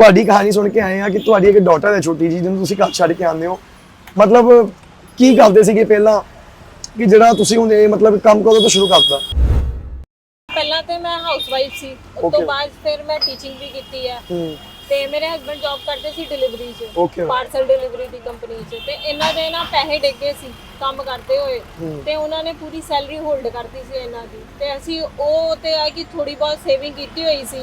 ਤੁਹਾਡੀ ਕਹਾਣੀ ਸੁਣ ਕੇ ਆਏ ਆ ਕਿ ਤੁਹਾਡੀ ਇੱਕ ਡਾਟਰ ਹੈ ਛੋਟੀ ਜੀ ਜਿਹਨੂੰ ਤੁਸੀਂ ਘਰ ਛੱਡ ਕੇ ਆਉਂਦੇ ਹੋ। ਮਤਲਬ ਕੀ ਕਰਦੇ ਸੀਗੇ ਪਹਿਲਾਂ? ਕਿ ਜਿਹੜਾ ਤੁਸੀਂ ਹੁਣ ਇਹ ਮਤਲਬ ਕੰਮ ਕਦੋਂ ਤੋਂ ਸ਼ੁਰੂ ਕਰਤਾ। ਪਹਿਲਾਂ ਤੇ ਮੈਂ ਹਾਊਸਵਾਈਫ ਸੀ। ਉਸ Okay. ਤੋਂ ਬਾਅਦ ਫਿਰ ਮੈਂ ਟੀਚਿੰਗ ਵੀ ਕੀਤੀ ਹੈ ਹੂੰ। ਤੇ ਮੇਰੇ ਹਸਬੰਡ ਜੌਬ ਕਰਦੇ ਸੀ ਡਿਲੀਵਰੀ 'ਚ Okay. ਪਾਰਸਲ ਡਿਲੀਵਰੀ ਦੀ ਕੰਪਨੀ 'ਚ। ਤੇ ਇਹਨਾਂ ਦੇ ਨਾ ਪੈਸੇ ਡਿੱਗੇ ਸੀ ਕੰਮ ਕਰਦੇ ਹੋਏ। ਹੂੰ। ਤੇ ਉਹਨਾਂ ਨੇ ਪੂਰੀ ਸੈਲਰੀ ਹੋਲਡ ਕਰਤੀ ਸੀ ਇਹਨਾਂ ਦੀ। ਤੇ ਅਸੀਂ ਉਹ ਤੇ ਆ ਕਿ ਥੋੜੀ ਬਹੁਤ ਸੇਵਿੰਗ ਕੀਤੀ ਹੋਈ ਸੀ।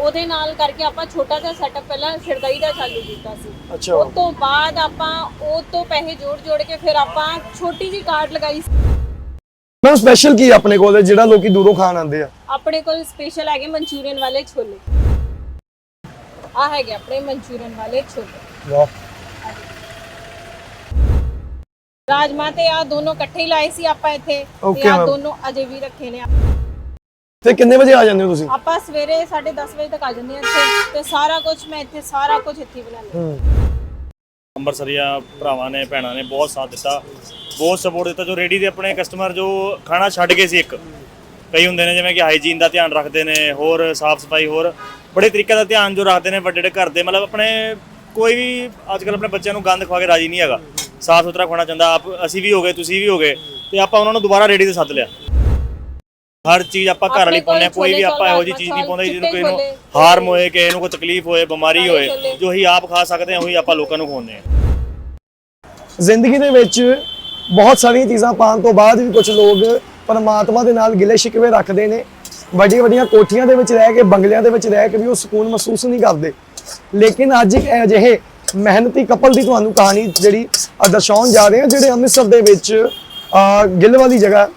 ਉਹਦੇ ਨਾਲ ਕਰਕੇ ਆਪਾਂ ਛੋਟਾ ਜਿਹਾ ਸੈਟਅਪ ਪਹਿਲਾਂ ਸਿਰਦਈ ਦਾ ਚਾਲੂ ਕੀਤਾ ਸੀ। ਅੱਛਾ। ਉਸ ਤੋਂ ਬਾਅਦ ਆਪਾਂ ਉਹ ਤੋਂ ਪੈਸੇ ਜੋੜ ਜੋੜ ਕੇ ਫਿਰ ਆਪਾਂ ਛੋਟੀ ਜੀ ਕਾਰਡ ਲਗਾਈ ਸੀ। ਮੈਮ ਸਪੈਸ਼ਲ ਕੀ ਹੈ ਆਪਣੇ ਕੋਲ? ਜਿਹੜਾ ਲੋਕੀ ਦੂਰੋਂ ਖਾਣ ਆਉਂਦੇ ਆ? ਆਪਣੇ ਕੋਲ ਸਪੈਸ਼ਲ ਹੈਗੇ ਮਨਚੂਰੀਅਨ ਵਾਲੇ ਛੋਲੇ। ਆ ਹੈਗੇ ਆਪਣੇ ਮਨਚੂਰੀਅਨ ਵਾਲੇ ਛੋਲੇ। ਵਾਹ। ਰਾਜਮਾ ਤੇ ਆ ਦੋਨੋਂ ਇਕੱਠੇ ਹੀ ਲਾਏ ਸੀ ਆਪਾਂ ਇੱਥੇ। ਤੇ ਆ. ਦੋਨੋਂ ਅਜੇ ਵੀ ਰੱਖੇ ਨੇ। ਤੇ ਕਿੰਨੇ ਵਜੇ ਆ ਜਾਂਦੇ ਹੋ ਤੁਸੀਂ? ਆਪਾਂ ਸਵੇਰੇ 10:30 ਵਜੇ ਤੱਕ ਆ ਜਾਂਦੇ ਹਾਂ ਇੱਥੇ ਤੇ ਸਾਰਾ ਕੁਝ ਮੈਂ ਇੱਥੇ ਸਾਰਾ ਕੁਝ ਇੱਥੇ ਹੀ ਬਣਾ ਲਿਆ ਹੂੰ। ਅੰਮ੍ਰਿਤਸਰੀਆ ਭਰਾਵਾਂ ਨੇ ਭੈਣਾਂ ਨੇ ਬਹੁਤ ਸਾਥ ਦਿੱਤਾ। ਬਹੁਤ ਸਪੋਰਟ ਦਿੱਤਾ। ਜੋ ਰੇਡੀ ਦੇ ਆਪਣੇ ਕਸਟਮਰ ਜੋ ਖਾਣਾ ਛੱਡ ਗਏ ਸੀ ਇੱਕ। ਕਈ ਹੁੰਦੇ ਨੇ ਜਿਵੇਂ ਕਿ ਹਾਈਜੀਨ ਦਾ ਧਿਆਨ ਰੱਖਦੇ ਨੇ ਹੋਰ ਸਾਫ਼ ਸਫ਼ਾਈ ਹੋਰ ਬੜੇ ਤਰੀਕੇ ਦਾ ਧਿਆਨ ਜੋ ਰੱਖਦੇ ਨੇ ਵੱਡੇ ਵੱਡੇ ਘਰ ਦੇ। ਮਤਲਬ ਆਪਣੇ ਕੋਈ ਵੀ ਅੱਜ ਕੱਲ ਆਪਣੇ ਬੱਚਿਆਂ ਨੂੰ ਗੰਦ ਖਵਾ ਕੇ ਰਾਜੀ ਨਹੀਂ ਹੈਗਾ। ਸਾਫ਼ ਸੁਥਰਾ ਖਾਣਾ ਚਾਹੁੰਦਾ। ਆਪ ਅਸੀਂ ਵੀ ਹੋ ਗਏ ਤੁਸੀਂ ਵੀ ਹੋ ਗਏ। ਤੇ ਆਪਾਂ ਉਹਨਾਂ ਨੂੰ ਦੁਬਾਰਾ ਰੇਡੀ ਤੇ ਸੱਦ ਲਿਆ। ਹਰ ਚੀਜ਼ ਆਪਾਂ ਘਰ ਵਾਲੀ ਪਾਉਂਦੇ ਹਾਂ ਕੋਈ ਵੀ ਆਪਾਂ ਇਹੋ ਚੌਲ, ਚੀਜ਼ ਨਹੀਂ ਪਾਉਂਦੇ ਜਿਹਨੂੰ ਕੋਈ ਨੂੰ ਹਾਰਮ ਹੋਏ ਕਿਸੇ ਨੂੰ ਕੋਈ ਤਕਲੀਫ ਹੋਏ ਬਿਮਾਰੀ ਹੋਏ। ਜੋ ਅਸੀਂ ਆਪ ਖਾ ਸਕਦੇ ਹਾਂ ਉਹੀ ਆਪਾਂ ਲੋਕਾਂ ਨੂੰ ਖਵਾਉਂਦੇ ਹਾਂ। ਜ਼ਿੰਦਗੀ ਦੇ ਵਿੱਚ ਬਹੁਤ ਸਾਰੀਆਂ ਚੀਜ਼ਾਂ ਪਾਉਣ ਤੋਂ ਬਾਅਦ ਵੀ ਕੁਝ ਲੋਕ ਪਰਮਾਤਮਾ ਦੇ ਨਾਲ ਗਿਲੇ ਸ਼ਿਕਵੇ ਰੱਖਦੇ ਨੇ। ਵੱਡੀਆਂ ਵੱਡੀਆਂ ਕੋਠੀਆਂ ਦੇ ਵਿੱਚ ਰਹਿ ਕੇ ਬੰਗਲਿਆਂ ਦੇ ਵਿੱਚ ਰਹਿ ਕੇ ਵੀ ਉਹ ਸਕੂਨ ਮਹਿਸੂਸ ਨਹੀਂ ਕਰਦੇ। ਲੇਕਿਨ ਅੱਜ ਇੱਕ ਅਜਿਹੇ ਮਿਹਨਤੀ ਕਪਲ ਦੀ ਤੁਹਾਨੂੰ ਕਹਾਣੀ ਜਿਹੜੀ ਅ, ਦਰਸਾਉਣ ਜਾ ਰਹੇ ਹਾਂ ਜਿਹੜੇ ਅੰਮ੍ਰਿਤਸਰ ਦੇ ਵਿੱਚ ਗਿੱਲ ਵਾਲੀ ਜਗ੍ਹਾ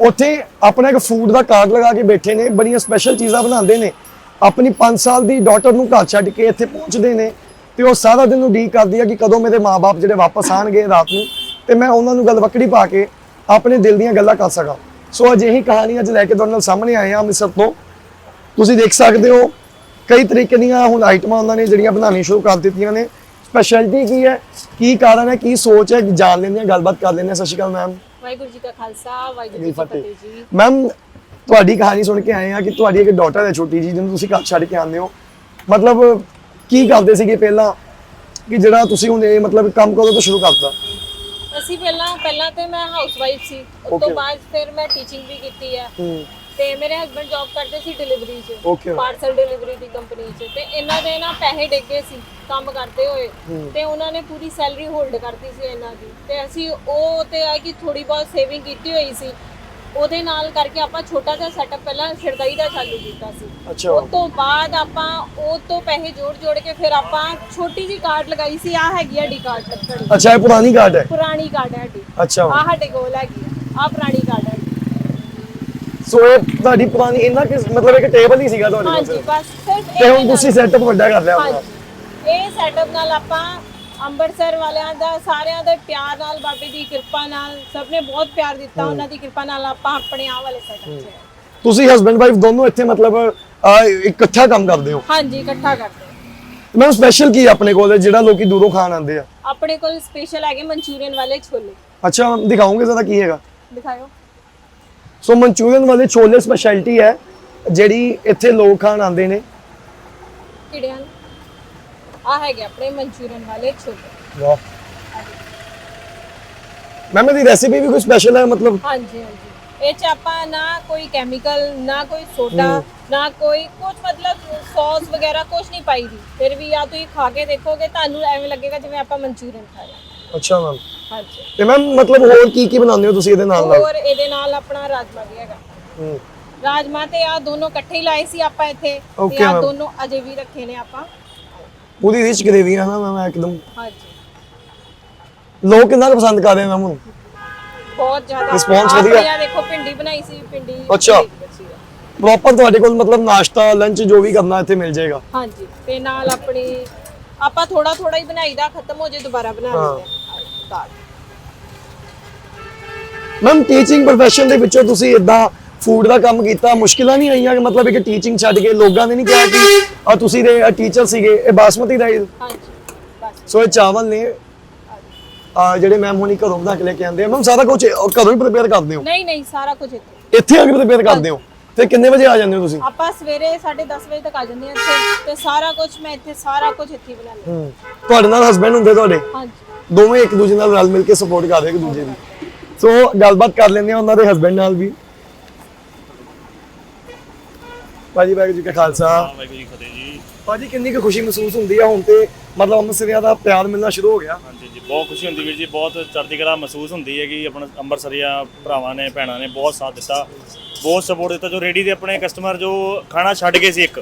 ਉੱਥੇ ਆਪਣਾ ਇੱਕ ਫੂਡ ਦਾ ਕਾਰਡ ਲਗਾ ਕੇ ਬੈਠੇ ਨੇ, ਬੜੀਆਂ ਸਪੈਸ਼ਲ ਚੀਜ਼ਾਂ ਬਣਾਉਂਦੇ ਨੇ। ਆਪਣੀ 5 ਸਾਲ ਦੀ ਡਾਟਰ ਨੂੰ ਘਰ ਛੱਡ ਕੇ ਇੱਥੇ ਪਹੁੰਚਦੇ ਨੇ ਤੇ ਉਹ ਸਾਰਾ ਦਿਨ ਉਡੀਕ ਕਰਦੀ ਆ ਕਿ ਕਦੋਂ ਮੇਰੇ ਮਾਪੇ ਜਿਹੜੇ ਵਾਪਸ ਆਣਗੇ ਰਾਤ ਨੂੰ ਤੇ ਮੈਂ ਉਹਨਾਂ ਨੂੰ ਗਲਵਕੜੀ ਪਾ ਕੇ ਆਪਣੇ ਦਿਲ ਦੀਆਂ ਗੱਲਾਂ ਕਰ ਸਕਾਂ। ਸੋ ਅਜਿਹੀ ਕਹਾਣੀ ਅੱਜ ਲੈ ਕੇ ਤੁਹਾਡੇ ਨਾਲ ਸਾਹਮਣੇ ਆਏ ਹਾਂ ਅੰਮ੍ਰਿਤਸਰ ਤੋਂ। ਤੁਸੀਂ ਦੇਖ ਸਕਦੇ ਹੋ ਕਈ ਤਰੀਕੇ ਦੀਆਂ ਹੁਣ ਆਈਟਮਾਂ ਉਹਨਾਂ ਨੇ ਜਿਹੜੀਆਂ ਬਣਾਉਣੀ ਸ਼ੁਰੂ ਕਰ ਦਿੱਤੀਆਂ ਨੇ। ਸਪੈਸ਼ਲਿਟੀ ਕੀ ਹੈ, ਕੀ ਕਾਰਨ ਹੈ, ਕੀ ਸੋਚ ਹੈ, ਜਾਣ ਲੈਂਦੇ ਹਾਂ, ਗੱਲਬਾਤ ਕਰ ਲੈਂਦੇ ਹਾਂ। ਸਤਿ ਸ਼੍ਰੀ ਅਕਾਲ ਮੈਮ ਵਾਹਿਗੁਰੂ ਜੀ ਕਾ ਖਾਲਸਾ ਵਾਹਿਗੁਰੂ ਜੀ ਕੀ ਫਤਿਹ। ਜੀ। ਮੈਮ ਤੁਹਾਡੀ ਕਹਾਣੀ ਸੁਣ ਕੇ ਆਏ ਆ ਕਿ ਤੁਹਾਡੀ ਇੱਕ ਡਾਟਰ ਹੈ ਛੋਟੀ ਜੀ ਜਿਹਨੂੰ ਤੁਸੀਂ ਘਰ ਛੱਡ ਕੇ ਆਉਂਦੇ ਹੋ। ਮਤਲਬ ਕੀ ਕਰਦੇ ਸੀਗੇ ਪਹਿਲਾਂ? ਕਿ ਜਿਹੜਾ ਤੁਸੀਂ ਹੁਣ ਇਹ ਮਤਲਬ ਕੰਮ ਕਦੋਂ ਤੋਂ ਸ਼ੁਰੂ ਕਰਤਾ। ਅਸੀਂ ਪਹਿਲਾਂ ਪਹਿਲਾਂ ਤੇ ਮੈਂ ਹਾਊਸਵਾਈਫ ਸੀ। ਉਸ ਤੋਂ. ਬਾਅਦ ਫਿਰ ਮੈਂ ਟੀਚਿੰਗ ਵੀ ਕੀਤੀ ਹੂੰ। ਤੇ ਮੇਰੇ ਹਸਬੰਡ ਜੌਬ ਕਰਦੇ ਸੀ ਡਿਲੀਵਰੀ 'ਚ Okay. ਪਾਰਸਲ ਡਿਲੀਵਰੀ ਦੀ ਕੰਪਨੀ 'ਚ। ਤੇ ਇਹਨਾਂ ਦੇ ਨਾ ਪੈਸੇ ਡਿੱਗੇ ਸੀ ਕੰਮ ਕਰਦੇ ਹੋਏ। ਹੂੰ। ਤੇ ਉਹਨਾਂ ਨੇ ਪੂਰੀ ਸੈਲਰੀ ਹੋਲਡ ਕਰਤੀ ਸੀ ਇਹਨਾਂ ਦੀ। ਤੇ ਅਸੀਂ ਉਹ ਤੇ ਆ ਕਿ ਥੋੜੀ ਬਹੁਤ ਸੇਵਿੰਗ ਕੀਤੀ ਹੋਈ ਸੀ। ਉਹਦੇ ਨਾਲ ਕਰਕੇ ਆਪਾਂ ਛੋਟਾ ਜਿਹਾ ਸੈਟਅਪ ਪਹਿਲਾਂ ਸਿਰਦਈ ਦਾ ਚਾਲੂ ਕੀਤਾ ਸੀ। ਅੱਛਾ। ਉਸ ਤੋਂ ਬਾਅਦ ਆਪਾਂ ਉਹ ਤੋਂ ਪੈਸੇ ਜੋੜ ਜੋੜ ਕੇ ਫਿਰ ਆਪਾਂ ਛੋਟੀ ਜੀ ਕਾਰਡ ਲਗਾਈ ਸੀ। ਆ ਹੈਗੀ ਆ ਡੀ ਕਾਰਡ ਲੱਕੜੀ ਅੱਛਾ ਇਹ ਪੁਰਾਣੀ ਕਾਰਡ ਹੈ। ਪੁਰਾਣੀ ਕਾਰਡ ਹੈ ਡੀ। ਅੱਛਾ। ਆ ਸਾਡੇ ਕੋਲ ਹੈਗੀ ਆ। ਪੁਰਾਣੀ ਕਾਰਡ ਹੈ ਸੋ ਇਹ ਤੁਹਾਡੀ ਪੁਰਾਣੀ ਇਹਨਾਂ ਕਿ ਮਤਲਬ ਇੱਕ ਟੇਬਲ ਹੀ ਸੀਗਾ ਤੁਹਾਡੇ ਕੋਲ ਹਾਂਜੀ ਸਿਰਫ। ਬਸ ਸਿਰਫ ਤੇ ਹੁਣ ਤੁਸੀਂ ਸੈਟਅਪ ਵੱਡਾ ਕਰ ਲਿਆ ਆਪਣਾ ਹਾਂਜੀ। ਇਹ ਸੈਟਅਪ ਨਾਲ ਆਪਾਂ ਅੰਮ੍ਰਿਤਸਰ ਵਾਲਿਆਂ ਦਾ ਸਾਰਿਆਂ ਦੇ ਪਿਆਰ ਨਾਲ ਬਾਬੇ ਦੀ ਕਿਰਪਾ ਨਾਲ ਸਭ ਨੇ ਬਹੁਤ ਪਿਆਰ ਦਿੱਤਾ ਉਹਨਾਂ ਦੀ ਕਿਰਪਾ ਨਾਲ ਆਪਾਂ ਆਪਣੇ ਆਹ ਵਾਲੇ ਸੈਟਅਪ 'ਚ ਆਏ। ਤੁਸੀਂ ਹਸਬੰਡ ਵਾਈਫ ਦੋਨੋਂ ਇੱਥੇ ਮਤਲਬ ਅਹ, ਇਕੱਠਾ ਕੰਮ ਕਰਦੇ ਹੋ? ਹਾਂਜੀ ਇਕੱਠਾ ਕਰਦੇ ਹਾਂ। ਮੈਮ ਸਪੈਸ਼ਲ ਕੀ ਹੈ ਆਪਣੇ ਕੋਲ? ਜਿਹੜਾ ਲੋਕੀ ਦੂਰੋਂ ਖਾਣ ਆਉਂਦੇ ਆ। ਆਪਣੇ ਕੋਲ ਸਪੈਸ਼ਲ ਹੈਗੇ ਮਨਚੂਰੀਅਨ ਵਾਲੇ ਛੋਲੇ। ਅੱਛਾ ਦਿਖਾਓਗੇ ਜ਼ਰਾ ਕੀ ਹੈਗਾ? ਦਿਖਾਓ ਸੋ ਮਨਚੂਰੀਅਨ ਵਾਲੇ ਛੋਲੇ ਸਪੈਸ਼ਲਿਟੀ ਹੈ ਜਿਹੜੀ ਇੱਥੇ ਲੋਕ ਖਾਣ ਆਉਂਦੇ ਨੇ। ਕਿਹੜੇ ਹਨ ਆ ਹੈਗੇ ਆਪਣੇ ਮਨਚੂਰੀਅਨ ਵਾਲੇ ਛੋਲੇ। ਵਾਹ। ਮੈਮ ਇਹਦੀ ਰੈਸਿਪੀ ਵੀ ਕੋਈ ਸਪੈਸ਼ਲ ਹੈ ਮਤਲਬ? ਹਾਂਜੀ ਹਾਂਜੀ। ਇਹ ਚ ਆਪਾਂ ਨਾ ਕੋਈ ਕੈਮੀਕਲ ਨਾ ਕੋਈ ਸੋਡਾ ਨਾ ਕੋਈ ਕੁਝ ਮਤਲਬ ਸੌਸ ਵਗੈਰਾ ਕੁਝ ਨਹੀਂ ਪਾਈ ਦੀ। ਫਿਰ ਵੀ ਆ ਤੁਸੀਂ ਖਾ ਕੇ ਦੇਖੋਗੇ ਤੁਹਾਨੂੰ ਐਵੇਂ ਲੱਗੇਗਾ ਜਿਵੇਂ ਆਪਾਂ ਮਨਚੂਰੀਅਨ ਖਾ ਰਹੇ। ਅੱਛਾ ਮੈਮ ਹਾਂਜੀ। ਤੇ ਮੈਮ ਮਤਲਬ ਹੋਰ ਕੀ ਕੀ ਬਣਾਉਂਦੇ ਹੋ ਤੁਸੀਂ ਇਹਦੇ ਨਾਲ ਨਾਲ? ਹੋਰ ਇਹਦੇ ਨਾਲ ਆਪਣਾ ਰਾਜਮਾ ਵੀ ਹੈਗਾ। ਹੂੰ। ਰਾਜਮਾ ਤੇ ਆ ਦੋਨੋਂ ਇਕੱਠੇ ਹੀ ਲਾਏ ਸੀ ਆਪਾਂ ਇੱਥੇ। Okay, ਤੇ ਆ ma'am. ਦੋਨੋਂ ਅਜੇ ਵੀ ਰੱਖੇ ਨੇ ਆਪਾਂ। ਉਹਦੀ ਰਿਚ ਗ੍ਰੇਵੀ ਹੈ ਨਾ ਮੈਮ ਇੱਕਦਮ। ਹਾਂਜੀ। ਲੋਕ ਕਿੰਨਾ ਕੁ ਪਸੰਦ ਕਰ ਰਹੇ ਮੈਮ ਹੁਣ ਬਹੁਤ ਜ਼ਿਆਦਾ। Response ਆਹ ਵਧੀਆ? ਆਪਣੀ ਆਹ ਦੇਖੋ ਭਿੰਡੀ ਬਣਾਈ ਸੀ ਭਿੰਡੀ ਅੱਛਾ। ਪ੍ਰੋਪਰ ਤੁਹਾਡੇ ਕੋਲ ਮਤਲਬ ਨਾਸ਼ਤਾ ਲੰਚ ਜੋ ਵੀ ਕਰਨਾ ਇੱਥੇ ਮਿਲ ਜਾਏਗਾ। ਹਾਂਜੀ। ਤੇ ਨਾਲ ਆਪਣੀ ਆਪਾਂ ਥੋੜਾ ਥੋੜਾ ਹੀ ਬਣਾਈਦਾ ਖਤਮ ਹੋ ਜੇ ਦੁਬਾਰਾ ਬਣਾ ਹਾਂ। ਲੈਂਦੇ ਆ ਦਾਲ ਮੈਮ ਟੀਚਿੰਗ profession ਦੇ ਵਿੱਚੋਂ ਤੁਸੀਂ ਇਦਾਂ ਫੂਡ ਦਾ ਕੰਮ ਕੀਤਾ ਮੁਸ਼ਕਿਲਾਂ ਨਹੀਂ ਆਈਆਂ ਕਿ ਮਤਲਬ ਇੱਕ ਟੀਚਿੰਗ ਛੱਡ ਕੇ ਲੋਕਾਂ ਨੇ ਨਹੀਂ ਕਿਹਾ ਕਿ ਆ ਤੁਸੀਂ ਦੇ ਟੀਚਰ ਸੀਗੇ ਇਹ ਬਾਸਮਤੀ ਰਾਈਸ ਹਾਂਜੀ ਸੋ ਇਹ ਚਾਵਲ ਨੇ। ਆ ਜਿਹੜੇ ਮੈਮ ਹੁਣੀ ਘਰੋਂ ਬਣਾ ਕੇ ਲੈ ਕੇ ਆਉਂਦੇ ਆ। ਮੈਮ ਸਾਰਾ ਕੁਝ ਘਰੋਂ ਹੀ ਪ੍ਰਪੇਅਰ ਕਰਦੇ ਹੋ? ਨਹੀਂ ਨਹੀਂ ਸਾਰਾ ਕੁਝ ਇੱਥੇ। ਇੱਥੇ ਆ ਕੇ ਪ੍ਰਪੇਅਰ ਕਰਦੇ ਹੋ? ਤੇ ਕਿੰਨੇ ਵਜੇ ਆ ਜਾਂਦੇ ਹੋ ਤੁਸੀਂ? ਆਪਾਂ ਸਵੇਰੇ 10:30 ਵਜੇ ਤੱਕ ਆ ਜਾਂਦੇ ਹਾਂ ਇੱਥੇ। ਤੇ ਸਾਰਾ ਕੁਝ ਮੈਂ ਇੱਥੇ ਸਾਰਾ ਕੁਝ ਇੱਥੇ ਬਣਾ ਲੈਂਦੀ ਹੂੰ। ਤੁਹਾਡੇ ਨਾਲ ਹਸਬੰਡ ਹੁੰਦੇ ਤੁਹਾਡੇ। ਹਾਂਜੀ। ਦੋਵੇਂ ਇੱਕ ਦੂਜੇ ਨਾਲ ਰਲ ਮਿਲ ਕੇ ਸਪੋਰਟ ਕਰਦੇ ਇੱਕ ਦੂਜੇ ਦੀ। ਸੋ ਗੱਲਬਾਤ ਕਰ ਲੈਂਦੇ ਆ ਉਹਨਾਂ ਦੇ ਹਸਬੰਡ ਨਾਲ ਵੀ। ਭਾਜੀ ਵਾਹਿਗੁਰੂ ਜੀ ਕਾ ਖਾਲਸਾ। ਵਾਹਿਗੁਰੂ ਜੀ ਫਤਿਹ ਜੀ। ਭਾਜੀ ਕਿੰਨੀ ਕੁ ਖੁਸ਼ੀ ਮਹਿਸੂਸ ਹੁੰਦੀ ਆ ਹੁਣ ਤੇ? ਮਤਲਬ ਅੰਮ੍ਰਿਤਸਰੀਆਂ ਦਾ ਪਿਆਰ ਮਿਲਣਾ ਸ਼ੁਰੂ ਹੋ ਗਿਆ। ਹਾਂਜੀ ਜੀ ਬਹੁਤ ਖੁਸ਼ੀ ਹੁੰਦੀ ਵੀਰ ਜੀ ਬਹੁਤ ਚੜ੍ਹਦੀ ਕਲਾ ਮਹਿਸੂਸ ਹੁੰਦੀ ਹੈ ਕਿ ਆਪਣਾ ਅੰਮ੍ਰਿਤਸਰੀਆ ਭਰਾਵਾਂ ਨੇ ਭੈਣਾਂ ਨੇ ਬਹੁਤ ਸਾਥ ਦਿੱਤਾ। ਬਹੁਤ ਸਪੋਰਟ ਦਿੱਤਾ ਜੋ ਰੇਡੀ ਦੇ ਆਪਣੇ ਕਸਟਮਰ ਜੋ ਖਾਣਾ ਛੱਡ ਗਏ ਸੀ ਇੱਕ।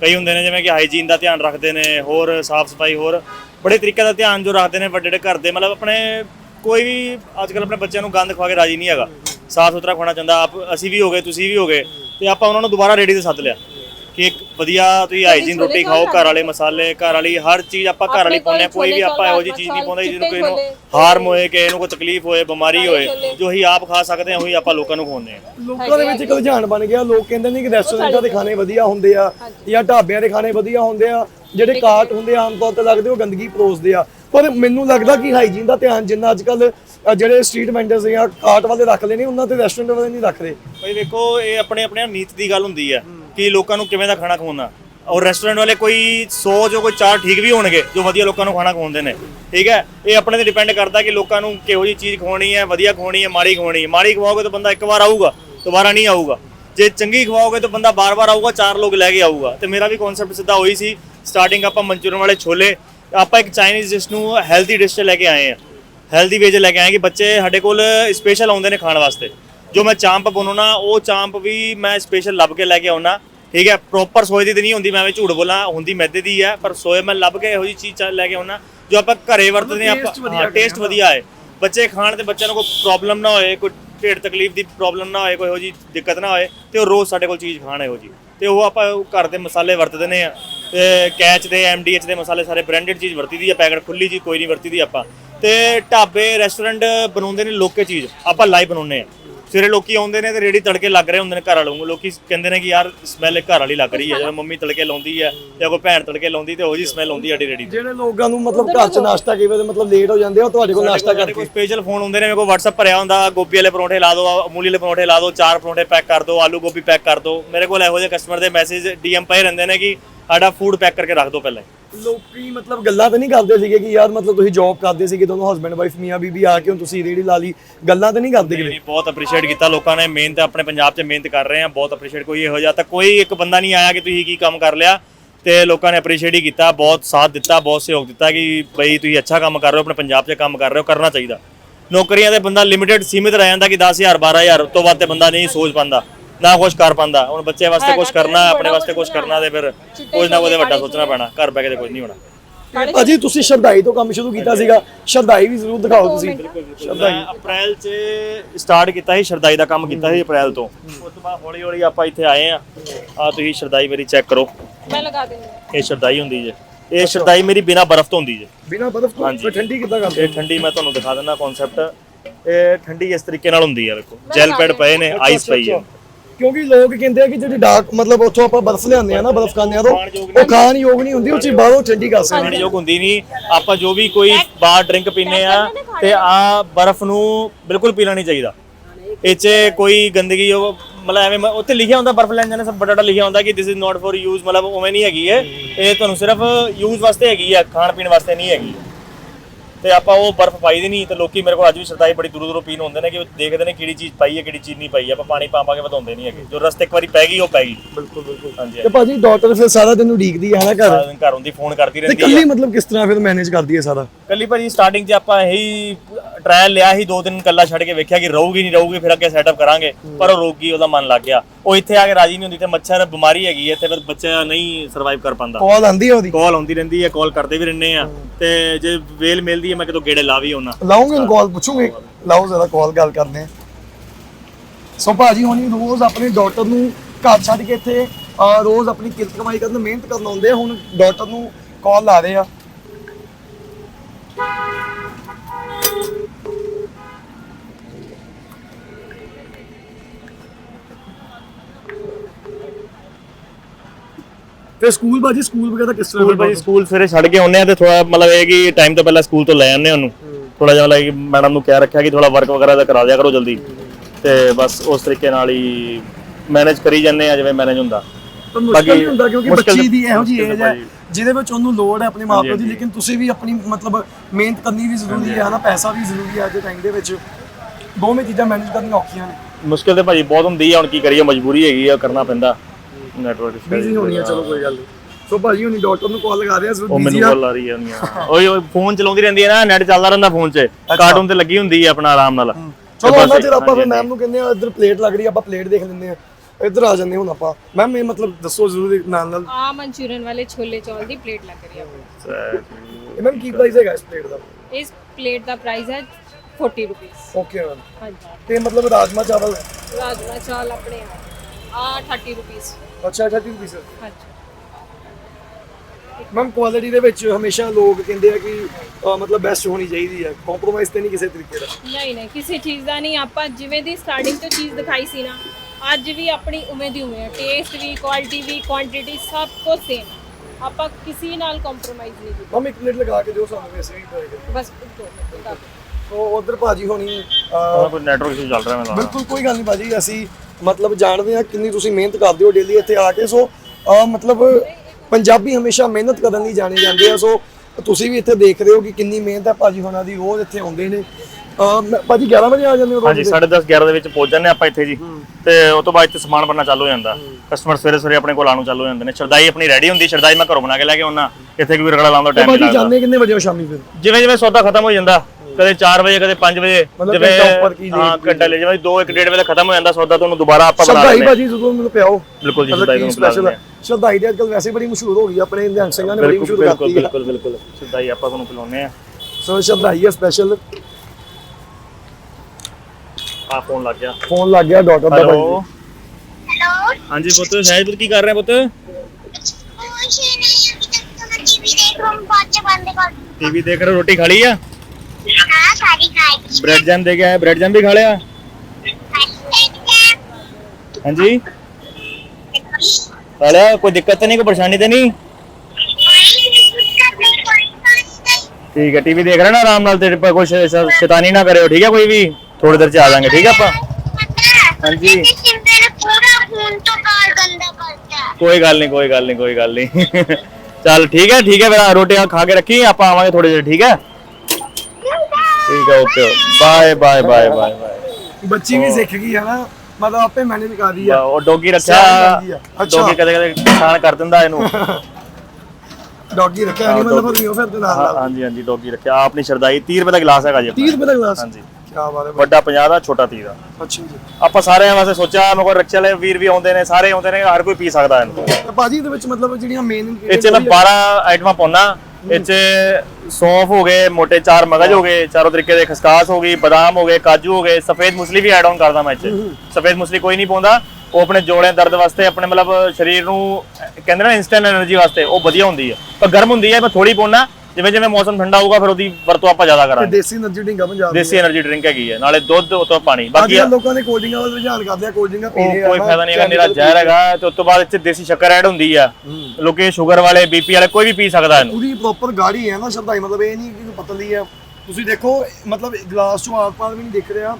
ਕਈ ਹੁੰਦੇ ਨੇ ਜਿਵੇਂ ਕਿ ਹਾਈਜੀਨ ਦਾ ਧਿਆਨ ਰੱਖਦੇ ਨੇ ਹੋਰ ਸਾਫ਼ ਸਫ਼ਾਈ ਹੋਰ ਬੜੇ ਤਰੀਕੇ ਦਾ ਧਿਆਨ ਜੋ ਰੱਖਦੇ ਨੇ ਵੱਡੇ ਵੱਡੇ ਘਰ ਦੇ ਮਤਲਬ ਆਪਣੇ ਕੋਈ ਵੀ ਅੱਜ ਕੱਲ ਆਪਣੇ ਬੱਚਿਆਂ ਨੂੰ ਗੰਦ ਖਵਾ ਕੇ ਰਾਜੀ ਨਹੀਂ ਹੈਗਾ। ਸਾਫ਼ ਸੁਥਰਾ ਖਾਣਾ ਚਾਹੁੰਦਾ ਆਪ ਅਸੀਂ ਵੀ ਹੋ ਗਏ ਤੁਸੀਂ ਵੀ ਹੋ ਗਏ ਤੇ ਆਪਾਂ ਉਹਨਾਂ ਨੂੰ ਦੁਬਾਰਾ ਰੇਡੀ ਤੇ ਸੱਦ ਲਿਆ। ਕਿ ਇੱਕ ਵਧੀਆ ਤੁਸੀਂ ਹਾਈਜੀਨ ਰੋਟੀ ਖਾਓ ਘਰ ਵਾਲੇ ਮਸਾਲੇ ਘਰ ਵਾਲੀ ਹਰ ਚੀਜ਼ ਆਪਾਂ ਘਰ ਵਾਲੀ ਪਾਉਂਦੇ ਹਾਂ ਕੋਈ ਵੀ ਆਪਾਂ ਇਹੋ ਜਿਹੀ ਚੀਜ਼ ਨਹੀਂ ਪਾਉਂਦੇ ਜਿਹਨੂੰ ਕੋਈ ਨੂੰ ਹਾਰਮ ਹੋਏ ਕਿਸੇ ਨੂੰ ਕੋਈ ਤਕਲੀਫ ਹੋਏ ਬਿਮਾਰੀ ਹੋਏ ਜੋ ਅਸੀਂ ਆਪ ਖਾ ਸਕਦੇ ਹਾਂ ਉਹੀ ਆਪਾਂ ਲੋਕਾਂ ਨੂੰ ਖਵਾਉਂਦੇ ਹਾਂ। ਲੋਕਾਂ ਦੇ ਵਿੱਚ ਇੱਕ ਰੁਝਾਨ ਬਣ ਗਿਆ ਲੋਕ ਕਹਿੰਦੇ ਨੇ ਕਿ ਰੈਸਟੋਰੈਂਟਾਂ ਦੇ ਖਾਣੇ ਵਧੀਆ ਹੁੰਦੇ ਆ ਜਾਂ ਢਾਬਿਆਂ ਦੇ ਖਾਣੇ ਵਧੀਆ ਹੁੰਦੇ ਆ। ਜਿਹੜੇ ਕਾਟ ਹੁੰਦੇ ਆ ਆਮ ਤੌਰ ਤੇ ਲੱਗਦੇ ਉਹ ਗੰਦਗੀ ਪਰੋਸਦੇ ਆ। ਪਰ ਮੈਨੂੰ ਲੱਗਦਾ ਕਿ ਹਾਈਜੀਨ ਦਾ ਧਿਆਨ ਜਿੰਨਾ ਅੱਜ ਕੱਲ ਜਿਹੜੇ ਸਟਰੀਟ ਵੈਂਡਰਸ ਜਾਂ ਕਾਟ ਵਾਲੇ ਰੱਖਦੇ ਨੇ ਉਹਨਾਂ ਤੇ ਰੈਸਟੋਰੈਂਟ ਵਾਲੇ ਨਹੀਂ ਰੱਖਦੇ। ਭਾਈ ਵੇਖੋ ਇਹ ਆਪਣੇ ਆਪਣੇ ਨੀਤ ਦੀ ਗੱਲ ਹੁੰਦੀ ਹੈ। ਕਿ ਲੋਕਾਂ ਨੂੰ ਕਿਵੇਂ ਦਾ ਖਾਣਾ ਖਵਾਉਣਾ। ਔਰ ਰੈਸਟੋਰੈਂਟ ਵਾਲੇ ਕੋਈ 100 ਜੋ ਕੋਈ ਚਾਰ ਠੀਕ ਵੀ ਹੋਣਗੇ ਜੋ ਵਧੀਆ ਲੋਕਾਂ ਨੂੰ ਖਾਣਾ ਖਵਾਉਂਦੇ ਨੇ। ਠੀਕ ਹੈ? ਇਹ ਆਪਣੇ ਤੇ ਡਿਪੈਂਡ ਕਰਦਾ ਕਿ ਲੋਕਾਂ ਨੂੰ ਕਿਹੋ ਜਿਹੀ ਚੀਜ਼ ਖਵਾਉਣੀ ਹੈ ਵਧੀਆ ਖਵਾਉਣੀ ਹੈ ਮਾੜੀ ਖਵਾਉਣੀ ਹੈ। ਮਾੜੀ ਖਵਾਓਗੇ ਤਾਂ ਬੰਦਾ ਇੱਕ ਵਾਰ ਆਊਗਾ ਦੁਬਾਰਾ ਨਹੀਂ ਆਊਗਾ। ਜੇ ਚੰਗੀ ਖਵਾਓਗੇ ਤਾਂ ਬੰਦਾ ਬਾਰ-ਬਾਰ ਆਊਗਾ ਚਾਰ ਲੋਕ ਲੈ ਕੇ ਆਊਗਾ। ਤੇ ਮੇਰਾ ਵੀ ਕਨਸੈਪਟ ਸਿੱਧਾ ਹੋਈ ਸੀ ਸਟਾਰਟਿੰਗ ਆਪਾਂ ਮਨਚੂਰੀਅਨ ਵਾਲੇ ਛੋਲੇ ਆਪਾਂ ਇੱਕ ਚਾਈਨੀਜ਼ ਡਿਸ਼ ਨੂੰ ਹੈਲਦੀ ਡਿਸ਼ 'ਚ ਲੈ ਕੇ ਆਏ ਆ ਹੈਲਦੀ ਵੇਜ ਲੈ ਕੇ ਆਏ ਕਿ ਬੱਚੇ ਸਾਡੇ ਕੋਲ ਸਪੈਸ਼ਲ ਆਉਂਦੇ ਨੇ ਖਾਣ ਵਾਸਤੇ। ਜੋ ਮੈਂ ਚਾਂਪ ਬਣਾਉਣਾ ਉਹ ਚਾਂਪ ਵੀ ਮੈਂ ਸਪੈਸ਼ਲ ਲੱਭ ਕੇ ਲੈ ਕੇ ਆਉਣਾ। ਠੀਕ ਹੈ ਪ੍ਰੋਪਰ ਸੋਏ ਦੀ ਤੇ ਨਹੀਂ ਹੁੰਦੀ ਮੈਂ ਐਵੇਂ ਝੂਠ ਬੋਲਾਂ ਹੁੰਦੀ ਮੈਦੇ ਦੀ ਹੈ ਪਰ ਸੋਏ ਮੈਂ ਲੱਭ ਕੇ ਇਹੋ ਜਿਹੀ ਚੀਜ਼ ਲੈ ਕੇ ਆਉਣਾ ਜੋ ਆਪਾਂ ਘਰੇ ਵਰਤਦੇ ਆਪਾਂ ਟੇਸਟ ਵਧੀਆ ਹੈ ਬੱਚੇ ਖਾਣ ਤੇ ਬੱਚਿਆਂ ਨੂੰ ਕੋਈ ਪ੍ਰੋਬਲਮ ਨਾ ਹੋਏ ਕੋਈ ਢੇਡ ਤਕਲੀਫ ਦੀ ਪ੍ਰੋਬਲਮ ਨਾ ਹੋਏ ਕੋਈ ਇਹੋ ਜਿਹੀ ਦਿੱਕਤ ਨਾ ਹੋਏ ਤੇ ਉਹ ਰੋਜ਼ ਸਾਡੇ ਕੋਲ ਚੀਜ਼ ਖਾਣ ਇਹੋ ਜਿਹੀ। ਤੇ ਉਹ ਆਪਾਂ ਘਰ ਦੇ ਮਸਾਲੇ ਵਰਤਦੇ ਨੇ ਆ ਤੇ ਕੈਚ ਦੇ ਐਮਡੀਐਚ ਦੇ ਮਸਾਲੇ ਸਾਰੇ ਬ੍ਰਾਂਡਡ ਚੀਜ਼ ਵਰਤੀ ਦੀ ਆ, ਪੈਕਟ ਖੁੱਲੀ ਚੀਜ਼ ਕੋਈ ਨਹੀਂ ਵਰਤੀ ਦੀ ਆਪਾਂ। ਤੇ ਢਾਬੇ ਰੈਸਟੋਰੈਂਟ ਬਣਾਉਂਦੇ ਨੇ ਲੋਕੇ ਚੀਜ਼, ਆਪਾਂ ਲਾਈਵ ਬਣਾਉਂਦੇ ਆ ਸਵੇਰੇ ਲੋਕੀ ਆਉਂਦੇ ਨੇ ਤੇ ਰੇੜੀ ਤੜਕੇ ਲੱਗ ਰਹੇ ਹੁੰਦੇ ਨੇ ਘਰ ਵਾਲੋਂ ਲੋਕੀ ਕਹਿੰਦੇ ਨੇ ਕਿ ਯਾਰ ਸਮੈਲ ਘਰ ਵਾਲੀ ਲੱਗ ਰਹੀ ਹੈ ਜਦੋਂ ਮੰਮੀ ਤੜਕੇ ਲਾਉਂਦੀ ਹੈ ਜਾਂ ਕੋਈ ਭੈਣ ਤੜਕੇ ਲਾਉਂਦੀ ਤੇ ਉਹ ਜੀ ਸਮੈਲ ਆਉਂਦੀ ਸਾਡੀ ਰੇੜੀ ਦੀ। ਜਿਹੜੇ ਲੋਕਾਂ ਨੂੰ ਮਤਲਬ ਘਰ 'ਚ ਨਾਸ਼ਤਾ ਕਈ ਵਾਰ ਮਤਲਬ ਲੇਟ ਹੋ ਜਾਂਦੇ ਆ ਉਹ ਤੁਹਾਡੇ ਕੋਲ ਨਾਸ਼ਤਾ ਸਾਡੇ ਕਰਕੇ। ਕੋਲ ਸਪੈਸ਼ਲ ਫੋਨ ਹੁੰਦੇ ਨੇ ਮੇਰੇ ਕੋਲ WhatsApp ਭਰਿਆ ਹੁੰਦਾ ਗੋਭੀ ਵਾਲੇ ਪਰੌਂਠੇ ਲਾ ਦਿਓ ਅਮੂਲੀ ਵਾਲੇ ਪਰੌਂਠੇ ਲਾ ਦਿਓ ਚਾਰ ਪਰੌਂਠੇ ਪੈਕ ਕਰ ਦਿਓ ਆਲੂ ਗੋਭੀ ਪੈਕ ਕਰ ਦਿਓ ਮੇਰੇ ਕੋਲ ਇਹੋ ਜਿਹੇ ਕਸਟਮਰ ਦੇ ਮੈਸੇਜ ਡੀਐਮ ਪਏ ਰਹਿੰਦੇ ਨੇ ਕਿ ਸਾਡਾ ਫੂਡ ਪੈਕ ਕਰਕੇ ਰੱਖ ਦਿਓ ਪਹਿਲਾਂ ਹੀ। ਲੋਕੀ ਮਤਲਬ ਗੱਲਾਂ ਤਾਂ ਨਹੀਂ ਕਰਦੇ ਸੀਗੇ ਕਿ ਯਾਰ ਮਤਲਬ ਤੁਸੀਂ ਜੌਬ ਕਰਦੇ ਸੀਗੇ ਦੋਨੋਂ ਹਸਬੰਡ ਵਾਈਫ ਮੀਆਂ ਬੀਬੀ ਆ ਕੇ ਹੁਣ ਤੁਸੀਂ ਰੇੜੀ ਲਾ ਲਈ। ਗੱਲਾਂ ਤਾਂ ਨਹੀਂ ਕਰਦੇ ਕਿਤੇ? ਨਹੀਂ ਬਹੁਤ ਅਪਰੀਸ਼ੀਏਟ ਕੀਤਾ ਲੋਕਾਂ ਨੇ। ਮਿਹਨਤ ਆਪਣੇ ਪੰਜਾਬ 'ਚ ਮਿਹਨਤ ਕਰ ਰਹੇ ਆ ਬਹੁਤ ਅਪਰੀਸ਼ੀਏਟ ਕੋਈ ਇਹੋ ਜਿਹਾ ਤਾਂ ਕੋਈ ਇੱਕ ਬੰਦਾ ਨਹੀਂ ਆਇਆ ਕਿ ਤੁਸੀਂ ਕੀ ਕੰਮ ਕਰ ਲਿਆ। ਤੇ ਲੋਕਾਂ ਨੇ ਅਪਰੀਸ਼ੀਏਟ ਹੀ ਕੀਤਾ ਬਹੁਤ ਸਾਥ ਦਿੱਤਾ ਬਹੁਤ ਸਹਿਯੋਗ ਦਿੱਤਾ ਕਿ ਬਈ ਤੁਸੀਂ ਅੱਛਾ ਕੰਮ ਕਰ ਰਹੇ ਹੋ ਆਪਣੇ ਪੰਜਾਬ 'ਚ ਕੰਮ ਕਰ ਰਹੇ ਹੋ ਕਰਨਾ ਚਾਹੀਦਾ। ਨੌਕਰੀਆਂ ਤੇ ਬੰਦਾ ਲਿਮਿਟਿਡ ਸੀਮਿਤ ਰਹਿ ਜਾਂਦਾ ਕਿ 10000 12000 ਤੋਂ ਵੱਧ ਤੇ ਬੰਦਾ ਨਹੀਂ ਸੋਚ ਪਾਉਂਦਾ। ਨਾ ਕੁਝ ਕਰ ਪਾਉਂਦਾ ਹੁਣ ਬੱਚੇ ਵਾਸਤੇ ਕੁਝ ਕਰਨਾ ਆਪਣੇ ਵਾਸਤੇ ਕੁਝ ਕਰਨਾ ਤੇ ਫਿਰ ਕੁਝ ਨਾ ਕੁਝ ਵੱਡਾ ਸੋਚਣਾ ਪੈਣਾ ਘਰ ਬੈ ਕੇ ਤੇ ਕੁਝ ਨਹੀਂ ਹੋਣਾ। ਭਾਜੀ ਤੁਸੀਂ ਸ਼ਰਦਾਈ ਤੋਂ ਕੰਮ ਸ਼ੁਰੂ ਕੀਤਾ ਸੀਗਾ। ਸ਼ਰਦਾਈ ਵੀ ਜ਼ਰੂਰ ਦਿਖਾਓ ਤੁਸੀਂ। ਮੈਂ ਅਪ੍ਰੈਲ 'ਚ ਸਟਾਰਟ ਕੀਤਾ ਸੀ ਸ਼ਰਦਾਈ ਦਾ ਕੰਮ ਕੀਤਾ ਸੀ ਅਪ੍ਰੈਲ ਤੋਂ। ਉਸ ਤੋਂ ਬਾਅਦ ਹੌਲੀ ਹੌਲੀ ਆਪਾਂ ਇੱਥੇ ਆਏ ਆ ਆ ਤੁਸੀਂ ਸ਼ਰਦਾਈ ਮੇਰੀ ਚੈੱਕ ਕਰੋ। ਮੈਂ ਲਗਾ ਦਿੰਦੀ। ਇਹ ਸ਼ਰਦਾਈ ਹੁੰਦੀ ਜੇ। ਇਹ ਸ਼ਰਦਾਈ ਮੇਰੀ ਬਿਨਾ ਬਰਫ਼ ਤੋਂ ਹੁੰਦੀ ਜੇ। ਬਿਨਾ ਬਰਫ਼ ਤੋਂ? ਫਿਰ ਠੰਡੀ ਕਿੱਦਾਂ ਕਰਦੇ? ਇਹ ਠੰਡੀ ਮੈਂ ਤੁਹਾਨੂੰ ਦਿਖਾ ਦਿੰਦਾ ਕਨਸੈਪਟ ਇਹ ਠੰਡੀ ਇਸ ਤਰੀਕੇ ਨਾਲ ਹੁੰਦੀ ਹੈ ਵੇਖੋ। ਜੈਲ ਪੈਡ ਪਏ ਨੇ ਆਈਸ ਪਈ ਹੈ। ਕਿਉਂਕਿ ਲੋਕ ਕਹਿੰਦੇ ਆ ਕਿ ਜਿਹੜੀ ਡਾਰਕ ਮਤਲਬ ਉੱਥੋਂ ਆਪਾਂ ਬਰਫ਼ ਲਿਆਉਂਦੇ ਆ ਨਾ, ਬਰਫ਼ ਤੋਂ, ਉਹ ਖਾਣ ਯੋਗ ਨਹੀਂ ਹੁੰਦੀ, ਉਹ ਚੀਜ਼ ਬਾਹਰੋਂ ਠੰਡੀ ਕਰ ਸਕਦੇ ਯੋਗ ਹੁੰਦੀ ਨਹੀਂ। ਆਪਾਂ ਜੋ ਵੀ ਕੋਈ ਬਾਹਰ ਡਰਿੰਕ ਪੀਨੇ ਆ, ਤੇ ਆ ਬਰਫ਼ ਨੂੰ ਬਿਲਕੁਲ ਪੀਣਾ ਨਹੀਂ ਚਾਹੀਦਾ। ਇਹ 'ਚ ਕੋਈ ਗੰਦਗੀ, ਉਹ ਮਤਲਬ ਐਵੇਂ, ਮ- ਉੱਥੇ ਲਿਖਿਆ ਹੁੰਦਾ ਬਰਫ਼ ਲੈਣ ਜਾਣੇ, ਸਭ ਬੜਾ ਲਿਖਿਆ ਹੁੰਦਾ ਕਿ this is not for use ਮਤਲਬ ਉਵੇਂ ਨਹੀਂ ਹੈਗੀ ਹੈ ਇਹ ਤੁਹਾਨੂੰ ਸਿਰਫ ਯੂਜ਼ ਵਾਸਤੇ ਹੈਗੀ ਆ ਖਾਣ ਪੀਣ ਵਾਸਤੇ ਨਹੀਂ ਹੈਗੀ। ਤੇ ਆਪਾਂ ਉਹ ਬਰਫ਼ ਪਾਈ ਦੀ ਨਹੀਂ ਤੇ ਲੋਕੀ ਮੇਰੇ ਕੋਲ ਅੱਜ ਵੀ ਸਰਦਾਈ ਬੜੀ ਦੂਰੋਂ ਦੂਰੋਂ ਪੀਣ ਹੁੰਦੇ ਨੇ ਕਿ ਉਹ ਦੇਖਦੇ ਨੇ ਕਿਹੜੀ ਚੀਜ਼ ਪਾਈ ਹੈ ਕਿਹੜੀ ਚੀਜ਼ ਨਹੀਂ ਪਾਈ ਆਪਾਂ ਪਾਣੀ ਪਾ ਪਾ ਕੇ ਵਧਾਉਂਦੇ ਨਹੀਂ ਹੈਗੇ। ਜੋ ਰਸਤੇ ਇੱਕ ਵਾਰੀ ਪੈ ਗਈ ਉਹ ਪੈ ਗਈ। ਬਿਲਕੁਲ ਬਿਲਕੁਲ। ਹਾਂਜੀ ਤੇ ਭਾਜੀ ਡਾਕਟਰ ਫਿਰ ਸਾਰਾ ਦਿਨ ਉਡੀਕਦੀ ਹੈ ਨਾ ਘਰ? ਸਾਰਾ ਦਿਨ ਘਰ ਹੁੰਦੀ ਫੋਨ ਕਰਦੀ ਤੇ ਰਹਿੰਦੀ ਹੈ। ਕੱਲੀ ਮਤਲਬ ਕਿਸ ਤਰ੍ਹਾਂ ਫਿਰ ਮੈਨੇਜ ਕਰਦੀ ਹੈ ਸਾਰਾ? ਕੱਲੀ ਭਾਜੀ ਸਟਾਰਟਿੰਗ 'ਚ ਆਪਾਂ ਇਹੀ ਟ੍ਰਾਇਲ ਲਿਆ ਸੀ ਦੋ ਦਿਨ ਕੱਲਾ ਛੱਡ ਕੇ ਵੇਖਿਆ ਕਿ ਰਹੂਗੀ ਨਹੀਂ ਰਹੂਗੀ ਫਿਰ ਅੱਗੇ ਸੈਟਅਪ ਕਰਾਂਗੇ। ਪਰ ਉਹ ਰੋਗੀ ਉਹਦਾ ਮਨ ਲੱਗ ਗਿਆ। ਉਹ ਇੱਥੇ ਆ ਕੇ ਰਾਜੀ ਨਹੀਂ ਹੁੰਦੀ ਤੇ ਮੱਛਰ ਬਿਮਾਰੀ ਹੈਗੀ ਹੈ ਤੇ ਫਿਰ ਬੱਚਾ ਨਹੀਂ ਸਰਵਾਈਵ ਕਰ ਪਾਉਂਦਾ। ਕਾਲ ਆਂਦੀ ਉਹਦੀ? ਕਾਲ ਆਉਂਦੀ ਰਹਿੰਦੀ ਹੈ ਕਾਲ ਕਰਦੇ ਵੀ ਰਹਿੰਦੇ ਆ। ਤੇ ਜੇ ਵੇਲ ਮਿਲਦੀ ਹੈ ਮੈਂ ਕਿਤੋਂ ਗੇੜੇ ਲਾ ਵੀ ਆਉਣਾ ਲਾਉਂਗੇ ਉਹਨੂੰ ਕਾਲ ਪੁੱਛੂਗੇ? ਲਾਓ ਜ਼ਰਾ ਕਾਲ ਗੱਲ ਕਰਦੇ ਆ। ਸੋ ਭਾਜੀ ਹੁਣੀ ਰੋਜ਼ ਆਪਣੇ ਡਾਕਟਰ ਨੂੰ ਘਰ ਛੱਡ ਕੇ ਇੱਥੇ ਅਹ, ਰੋਜ਼ ਆਪਣੀ ਕਿਰਤ ਕਮਾਈ ਕਰਨ ਮਿਹਨਤ ਕਰਨ ਆਉਂਦੇ ਆ। ਹੁਣ ਡਾਕਟਰ ਨੂੰ ਕਾਲ ਲਾ ਰਹੇ ਆ। ਤੇ ਸਕੂਲ ਭਾਜੀ ਸਕੂਲ ਵਗੈਰਾ ਕਿਸ ਤਰ੍ਹਾਂ ਸਕੂਲ ਸਕੂਲ ਸਵੇਰੇ ਛੱਡ ਕੇ ਆਉਂਦੇ ਆ ਤੇ ਥੋੜਾ ਮਤਲਬ ਇਹ ਕਿ ਟਾਈਮ ਤੋਂ ਪਹਿਲਾਂ ਸਕੂਲ ਤੋਂ ਲੈ ਆਉਂਦੇ ਆ ਉਹਨੂੰ। ਥੋੜਾ ਜਿਹਾ ਮਤਲਬ ਕਿ ਮੈਡਮ ਨੂੰ ਕਹਿ ਰੱਖਿਆ ਕਿ ਥੋੜਾ ਵਰਕ ਵਗੈਰਾ ਦਾ ਕਰਾ ਦਿਆ ਕਰੋ ਜਲਦੀ। ਤੇ ਬਸ ਉਸ ਤਰੀਕੇ ਨਾਲ ਹੀ ਮੈਨੇਜ ਕਰੀ ਜਾਂਦੇ ਆ ਜਿਵੇਂ ਮੈਨੇਜ ਹੁੰਦਾ। ਮੁਸ਼ਕਲ ਬਾਕੀ ਨਹੀਂ ਹੁੰਦਾ ਕਿਉਂਕਿ ਮੁਸ਼ਕਲ ਬੱਚੀ ਦੀ ਇਹੋ ਜਿਹੀ ਮੁਸ਼ਕਲ ਏਜ ਹੈ ਭਾਜੀ। ਜਿਹਦੇ ਵਿੱਚ ਉਹਨੂੰ ਲੋੜ ਹੈ ਆਪਣੇ ਮਾਪਿਆਂ ਦੀ। ਲੇਕਿਨ ਤੁਸੀਂ ਵੀ ਆਪਣੀ ਮਤਲਬ ਮਿਹਨਤ ਕਰਨੀ ਵੀ ਜ਼ਰੂਰੀ ਹੈ ਹਨਾ? ਪੈਸਾ ਵੀ ਜ਼ਰੂਰੀ ਹੈ ਅੱਜ ਦੇ ਟਾਈਮ ਦੇ ਵਿੱਚ। ਦੋਵੇਂ ਚੀਜ਼ਾਂ ਮੈਨੇਜ ਕਰਨੀਆਂ ਔਖੀਆਂ ਨੇ। ਮੁਸ਼ਕਲ ਤੇ ਭਾਜੀ ਬਹੁਤ ਹੁੰਦੀ ਆ ਹੁਣ ਕੀ ਕਰੀਏ ਮਜਬੂਰੀ ਹੈਗੀ ਆ ਕਰਨਾ ਪੈਂਦਾ। ਨੈਟਵਰਕ ਬਿਜ਼ੀ ਹੋਣੀ ਹੈ। ਚਲੋ ਕੋਈ ਗੱਲ ਨਹੀਂ ਸੋ ਭਾਜੀ ਹੁਣੀ ਡਾਕਟਰ ਨੂੰ ਕਾਲ ਲਗਾ ਰਹੇ ਆ ਸੋ ਉਹ ਬਿਜ਼ੀ ਮੈਨੂੰ ਆ। ਕਾਲ ਆ ਰਹੀ ਹੈ। ਉਹਨੀਆਂ ਓਏ ਓਏ ਫੋਨ ਚਲਾਉਂਦੀ ਰਹਿੰਦੀ ਹੈ ਨਾ ਨੈਟ ਚੱਲਦਾ ਰਹਿੰਦਾ ਫੋਨ 'ਚ। ਕਾਰਟੂਨ ਤੇ ਲੱਗੀ ਹੁੰਦੀ ਹੈ ਆਪਣਾ ਆਰਾਮ ਨਾਲ। ਚਲੋ ਉਹਨਾਂ ਚਿਰ ਆਪਾਂ ਫਿਰ ਮੈਮ ਨੂੰ ਕਹਿੰਦੇ ਆ ਇੱਧਰ ਪਲੇਟ ਲੱਗ ਰਹੀ ਆ ਆਪਾਂ ਪਲੇਟ ਦੇਖ ਲੈਂਦੇ ਆ। ਇੱਧਰ ਆ ਜਾਂਦੇ ਹੁਣ ਆਪਾਂ। ਮੈਮ ਇਹ ਮਤਲਬ ਦੱਸੋ ਜ਼ਰੂਰ ਨਾਲ ਨਾਲ। ਆ ਮਨਚੂਰੀਅਨ ਵਾਲੇ ਛੋਲੇ ਚੌਲ ਦੀ ਪਲੇਟ ਲੱਗ ਰਹੀ ਹੈ ਆਪਣੀ। ਇਹ ਮੈਮ ਕੀ ਪ੍ਰਾਈਸ ਹੈਗਾ ਇਸ ਪਲੇਟ ਦਾ? ਇਸ ਪਲੇਟ ਦਾ ਪ੍ਰਾਈਸ ਹੈ 40 ਰੁਪਏ ਓਕੇ ਮੈਮ ਹਾਂਜੀ। ਤੇ ਮਤਲਬ ਰਾਜਮਾ ਚਾਵਲ? ਰਾਜਮਾ ਚਾਵਲ ਆਪਣੇ ਆ 30 ਰੁਪਏ ਅੱਛਾ ਅੱਛਾ ਠੀਕ ਪੀਸ ਹਾਂਜੀ। ਮੈਮ ਕੁਆਲਿਟੀ ਦੇ ਵਿੱਚ ਹਮੇਸ਼ਾ ਲੋਕ ਕਹਿੰਦੇ ਆ ਕਿ ਅਹ, ਮਤਲਬ ਬੈਸਟ ਹੋਣੀ ਚਾਹੀਦੀ ਹੈ ਕੰਪਰੋਮਾਈਜ਼ ਤੇ ਨਹੀਂ ਕਿਸੇ ਤਰੀਕੇ ਦਾ। ਨਹੀਂ ਨਹੀਂ ਕਿਸੇ ਚੀਜ਼ ਦਾ ਨਹੀਂ। ਆਪਾਂ ਜਿਵੇਂ ਦੀ ਸਟਾਰਟਿੰਗ ਤੋਂ ਚੀਜ਼ ਦਿਖਾਈ ਸੀ ਨਾ ਅੱਜ ਵੀ ਆਪਣੀ ਉਵੇਂ ਦੀ ਉਵੇਂ ਹੈ ਟੇਸਟ ਵੀ ਕੁਆਲਿਟੀ ਵੀ ਕੁਆਂਟੀਟੀ ਸਭ ਕੁਝ ਸੇਮ ਆਪਾਂ ਕਿਸੇ ਨਾਲ ਕੰਪਰੋਮਾਈਜ਼ ਨਹੀਂ ਕੀਤਾ। ਮੈਮ ਇੱਕ ਪਲੇਟ ਲਗਾ ਕੇ ਦਿਓ ਸਾਨੂੰ ਵੈਸੇ ਵੀ ਪਏਗਾ ਬਸ ਦੋ ਮਿੰਟ ਦਾ। ਸੋ ਉਧਰ ਭਾਜੀ ਹੋਣੀ ਅਹ, ਕੋਈ ਨੈਟਵਰਕ ਇਸ਼ੂ ਚੱਲ ਰਿਹਾ ਮੈਨੂੰ ਲੱਗਦਾ। ਬਿਲਕੁਲ ਕੋਈ ਗੱਲ ਨਹੀਂ ਭਾਜੀ। ਅਸੀਂ ਮਤਲਬ ਜਾਣਦੇ ਹਾਂ ਕਿੰਨੀ ਤੁਸੀਂ ਮਿਹਨਤ ਕਰਦੇ ਹੋ ਡੇਲੀ ਇੱਥੇ ਆ ਕੇ ਸੋ ਮਤਲਬ ਪੰਜਾਬੀ ਹਮੇਸ਼ਾ ਮਿਹਨਤ ਕਰਨ ਲਈ ਜਾਣੇ ਜਾਂਦੇ ਆ ਸੋ ਤੁਸੀਂ ਵੀ ਇੱਥੇ ਦੇਖ ਰਹੇ ਹੋ ਕਿ ਕਿੰਨੀ ਮਿਹਨਤ ਹੈ ਭਾਜੀ ਹੋਣਾ ਦੀ ਰੋਜ਼ ਇੱਥੇ ਆਉਂਦੇ ਨੇ। ਭਾਜੀ 11 ਵਜੇ ਆ ਜਾਂਦੇ ਹੋ ਹਾਂਜੀ ਰੋਜ਼? 10:30 11 ਦੇ ਵਿੱਚ ਪਹੁੰਚ ਜਾਂਦੇ ਆਪਾਂ ਇੱਥੇ ਜੀ। ਤੇ ਉਸ ਤੋਂ ਬਾਅਦ ਇੱਥੇ ਸਮਾਨ ਬਣਨਾ ਚਾਲੂ ਹੋ ਜਾਂਦਾ। ਕਸਟਮਰ ਸਵੇਰੇ ਸਵੇਰੇ ਆਪਣੇ ਕੋਲ ਆਉਣੋਂ ਚਾਲੂ ਹੋ ਜਾਂਦੇ ਨੇ। ਸ਼ਰਦਾਈ ਆਪਣੀ ਰੈਡੀ ਹੁੰਦੀ ਸ਼ਰਦਾਈ ਮੈਂ ਘਰੋਂ ਬਣਾ ਕੇ ਲੈ ਕੇ ਆਉਣਾ ਇੱਥੇ ਕੋਈ ਰਗੜਾ ਲਾਉਣ ਦਾ ਟਾਈਮ ਨਹੀਂ ਭਾਜੀ ਲੱਗਦਾ ਜਾਂਦੇ ਕਿੰਨੇ ਵਜੇ ਸ਼ਾਮੀ ਫਿਰ? ਜਿਵੇਂ ਜਿਵੇਂ ਸੌਦਾ ਖਤਮ ਹੋ ਜਾਂਦਾ ਕਦੇ 4 ਵਜੇ ਕਦੇ 5 ਵਜੇ ਮਤਲਬ ਘੰਟਾ ਉੱਪਰ ਕੀ ਹਾਂ ਘੰਟਾ ਲੈ ਜਾਵਾਂ 2 1 1.5 ਵਜੇ ਖਤਮ ਹੋ ਜਾਂਦਾ ਸੌਦਾ ਤੁਹਾਨੂੰ ਦੁਬਾਰਾ ਆਪਾਂ ਬਣਾ ਲੈਂਦੇ ਹਾਂ। ਭਾਜੀ ਜਦੋਂ ਮੈਨੂੰ ਪਿਆਓ। ਬਿਲਕੁਲ ਜੀ ਸਦਾਈ ਨੂੰ ਸਪੈਸ਼ਲ ਸਦਾਈ ਦੀ ਅੱਜਕੱਲ ਵੈਸੇ ਬੜੀ ਮਸ਼ਹੂਰ ਹੋ ਗਈ ਆਪਣੇ ਇੰਡੀਅਨ ਸਿੰਘਾਂ ਨੇ ਬੜੀ ਮਸ਼ਹੂਰ ਕਰਤੀ ਬਿਲਕੁਲ ਬਿਲਕੁਲ। ਸਦਾਈ ਆਪਾਂ ਤੁਹਾਨੂੰ ਪਿਲਾਉਨੇ ਆ ਸੋ ਸਦਾਈ ਹੈ ਸਪੈਸ਼ਲ ਆ ਫੋਨ ਲੱਗ ਗਿਆ। ਫੋਨ ਲੱਗ ਗਿਆ ਡਾਕਟਰ ਦਾ ਹੈਲੋ ਹਾਂਜੀ ਪੁੱਤ ਸ਼ਾਹਿਦ ਕੀ ਕਰ ਰਹੇ ਪੁੱਤ? ਕੁਝ ਨਹੀਂ ਅਭੀ ਤੱਕ ਤਾਂ ਟੀਵੀ ਦੇਖ ਰਹਾ ਹੂੰ ਬਾਅਦ ਚ ਬੰਦ ਟੀਵੀ ਦੇਖ ਰਹੇ ਰੋਟੀ ਖਾ ਲਈ ਆ? सारी खाई ਬ੍ਰੈਡ ਜੈਮ ਦੇ ਕੇ ਆਏ ਬ੍ਰੈਡ ਜੈਮ ਵੀ ਖਾ ਲਿਆ ਹਾਂਜੀ ਖਾ ਲਿਆ ਕੋਈ ਦਿੱਕਤ ਤਾਂ ਨਹੀਂ ਕੋਈ ਪਰੇਸ਼ਾਨੀ ਤਾਂ ਨਹੀਂ ਠੀਕ ਹੈ ਟੀਵੀ ਦੇਖ ਰਹੇ ਨਾ ਆਰਾਮ ਨਾਲ ਤੇ ਪ- ਕੁਛ ਸ਼- ਸ਼ੈਤਾਨੀ ਨਾ ਕਰਿਓ ਠੀਕ ਹੈ ਕੋਈ ਵੀ ਥੋੜੀ ਦੇਰ ਚ ਆ ਜਾਾਂਗੇ ਠੀਕ ਹੈ ਆਪਾਂ हाँ जी। पूरा खून तो कार गंदा करता है ਕੋਈ ਗੱਲ ਨਹੀਂ ਕੋਈ ਗੱਲ ਨਹੀਂ ਕੋਈ ਗੱਲ ਨਹੀਂ ਚੱਲ ਠੀਕ ਹੈ ਠੀਕ ਹੈ ਫਿਰ ਰੋਟੀਆਂ ਖਾ ਕੇ ਰੱਖੀ ਆਪਾਂ ਆਵਾਂਗੇ ਥੋੜੀ ਦੇਰ ਠੀਕ ਹੈ ਠੀਕ ਹੈ okay bye bye bye bye ਬੱਚੀ ਵੀ ਸਿੱਖ ਗਈ ਹੈ ਨਾ ਮਤਲਬ ਆਪੇ ਮੈਨੇਜ ਕਰ ਰਹੀ ਆ ਉਹ ਡੋਗੀ ਰੱਖਿਆ। ਡੋਗੀ ਕਦੇ ਕਦੇ ਨੁਕਸਾਨ ਕਰ ਦਿੰਦਾ ਇਹਨੂੰ। ਡੌਗੀ ਰੱਖਿਆ ਨਹੀਂ ਮਤਲਬ ਨਹੀਂ ਫਿਰ ਤੇ ਨਾਲ ਹਾਂਜੀ ਹਾਂਜੀ ਡੋਗੀ ਰੱਖਿਆ। ਆਪਣੀ ਸ਼ਰਦਾਈ 30 ਰੁਪਏ ਦਾ ਗਲਾਸ ਹੈਗਾ ਜੀ 30 ਰੁਪਏ ਦਾ ਗਲਾਸ? ਹਾਂਜੀ। ਕੀ ਬਾਤ ਹੈ। ਵੱਡਾ 50 ਦਾ ਛੋਟਾ 30 ਦਾ ਅੱਛੀ ਜੀ। ਆਪਾਂ ਸਾਰਿਆਂ ਵਾਸਤੇ ਸੋਚਿਆ ਮੇਰੇ ਕੋਲ ਰਿਕਸ਼ੇ ਵਾਲੇ ਵੀਰ ਵੀ ਆਉਂਦੇ ਨੇ ਸਾਰੇ ਆਉਂਦੇ ਨੇ ਹਰ ਕੋਈ ਪੀ ਸਕਦਾ ਇਹਨੂੰ। ਤੇ ਭਾਜੀ ਦੇ ਵਿੱਚ ਮਤਲਬ ਜਿਹੜੀਆਂ ਮੇਨ ਇਹ 'ਚ ਮੈਂ 12 ਆਈਟਮਾਂ ਪਾਉਣਾ ਇਹ 'ਚ सौंफ ਹੋ ਗਏ ਮੋਟੇ ਚਾਰ ਮਗਜ਼ ਹੋ ਗਏ ਚਾਰੋਂ ਤਰੀਕੇ ਦੇ ਖਸਕਾਸ ਹੋ ਗਈ ਬਦਾਮ ਹੋ ਗਏ ਕਾਜੂ ਹੋ ਗਏ ਸਫੇਦ ਮੁਸਲੀ ਵੀ ਐਡ ਆਨ ਕਰਦਾ ਮੈਂ ਇੱਥੇ। ਸਫੇਦ ਮੁਸਲੀ ਕੋਈ ਨਹੀਂ ਪਾਉਂਦਾ ਉਹ ਆਪਣੇ ਜੋੜਿਆਂ ਦਰਦ ਵਾਸਤੇ ਆਪਣੇ ਮਤਲਬ ਸਰੀਰ ਨੂੰ ਕਹਿੰਦੇ ਨਾ ਇਨਸਟੈਂਟ એનર્ਜੀ ਵਾਸਤੇ ਉਹ ਵਧੀਆ ਹੁੰਦੀ ਹੈ। ਪਰ ਗਰਮ ਹੁੰਦੀ ਹੈ ਮੈਂ ਥੋੜੀ ਪਾਉਣਾ ਜਿਵੇਂ ਜਿਵੇਂ ਮੌਸਮ ਠੰਡਾ ਹੋਊਗਾ ਫਿਰ ਉਹਦੀ ਵਰਤੋਂ ਆਪਾਂ ਜ਼ਿਆਦਾ ਕਰਾਂਗੇ। ਦੇਸੀ એનર્ਜੀ ਢਿੰਗਾ ਪੰਜਾਬ ਦੀ। ਦੇਸੀ એનર્ਜੀ ਡਰਿੰਕ ਹੈਗੀ ਹੈ ਨਾਲੇ ਦੁੱਧ ਉਹ ਪਾਣੀ। ਬਾਕੀ ਕੱਲ੍ਹ ਲੋਕਾਂ ਦੇ ਕੋਲਡ ਡਰਿੰਕਾਂ ਦਾ ਰੁਝਾਨ ਕਰਦੇ ਆ ਕੋਲਡ ਡਰਿੰਕਾਂ ਉਹ ਪੀਣੇ ਕੋਈ ਫਾਇਦਾ ਨਹੀਂ ਹੈਗਾ ਨਿਹਰਾ ਜ਼ਹਿਰ ਹੈਗਾ ਤੇ ਉਸ ਤੋਂ ਬਾਅਦ ਇੱਥੇ ਦੇਸੀ ਸ਼ੱਕਰ ਐਡ ਹੁੰਦੀ ਆ। ਲੋਕੀ ਸ਼ੂਗਰ ਵਾਲੇ ਬੀਪੀ ਵਾਲੇ ਕੋਈ ਵੀ ਪੀ ਸਕਦਾ ਇਹਨੂੰ। ਪੂਰੀ ਪ੍ਰੋਪਰ ਗਾੜੀ ਹੈ ਨਾ ਸ਼ਰਦਾਈ ਮਤਲਬ ਇਹ ਨਹੀਂ ਕਿ ਪਤਲੀ ਹੈ ਤੁਸੀਂ ਦੇਖੋ ਮਤਲਬ ਗਲਾਸ ਚੋਂ ਆਪ ਪਾਣ ਵੀ ਨਹੀਂ ਦਿਖ ਰਿਹਾ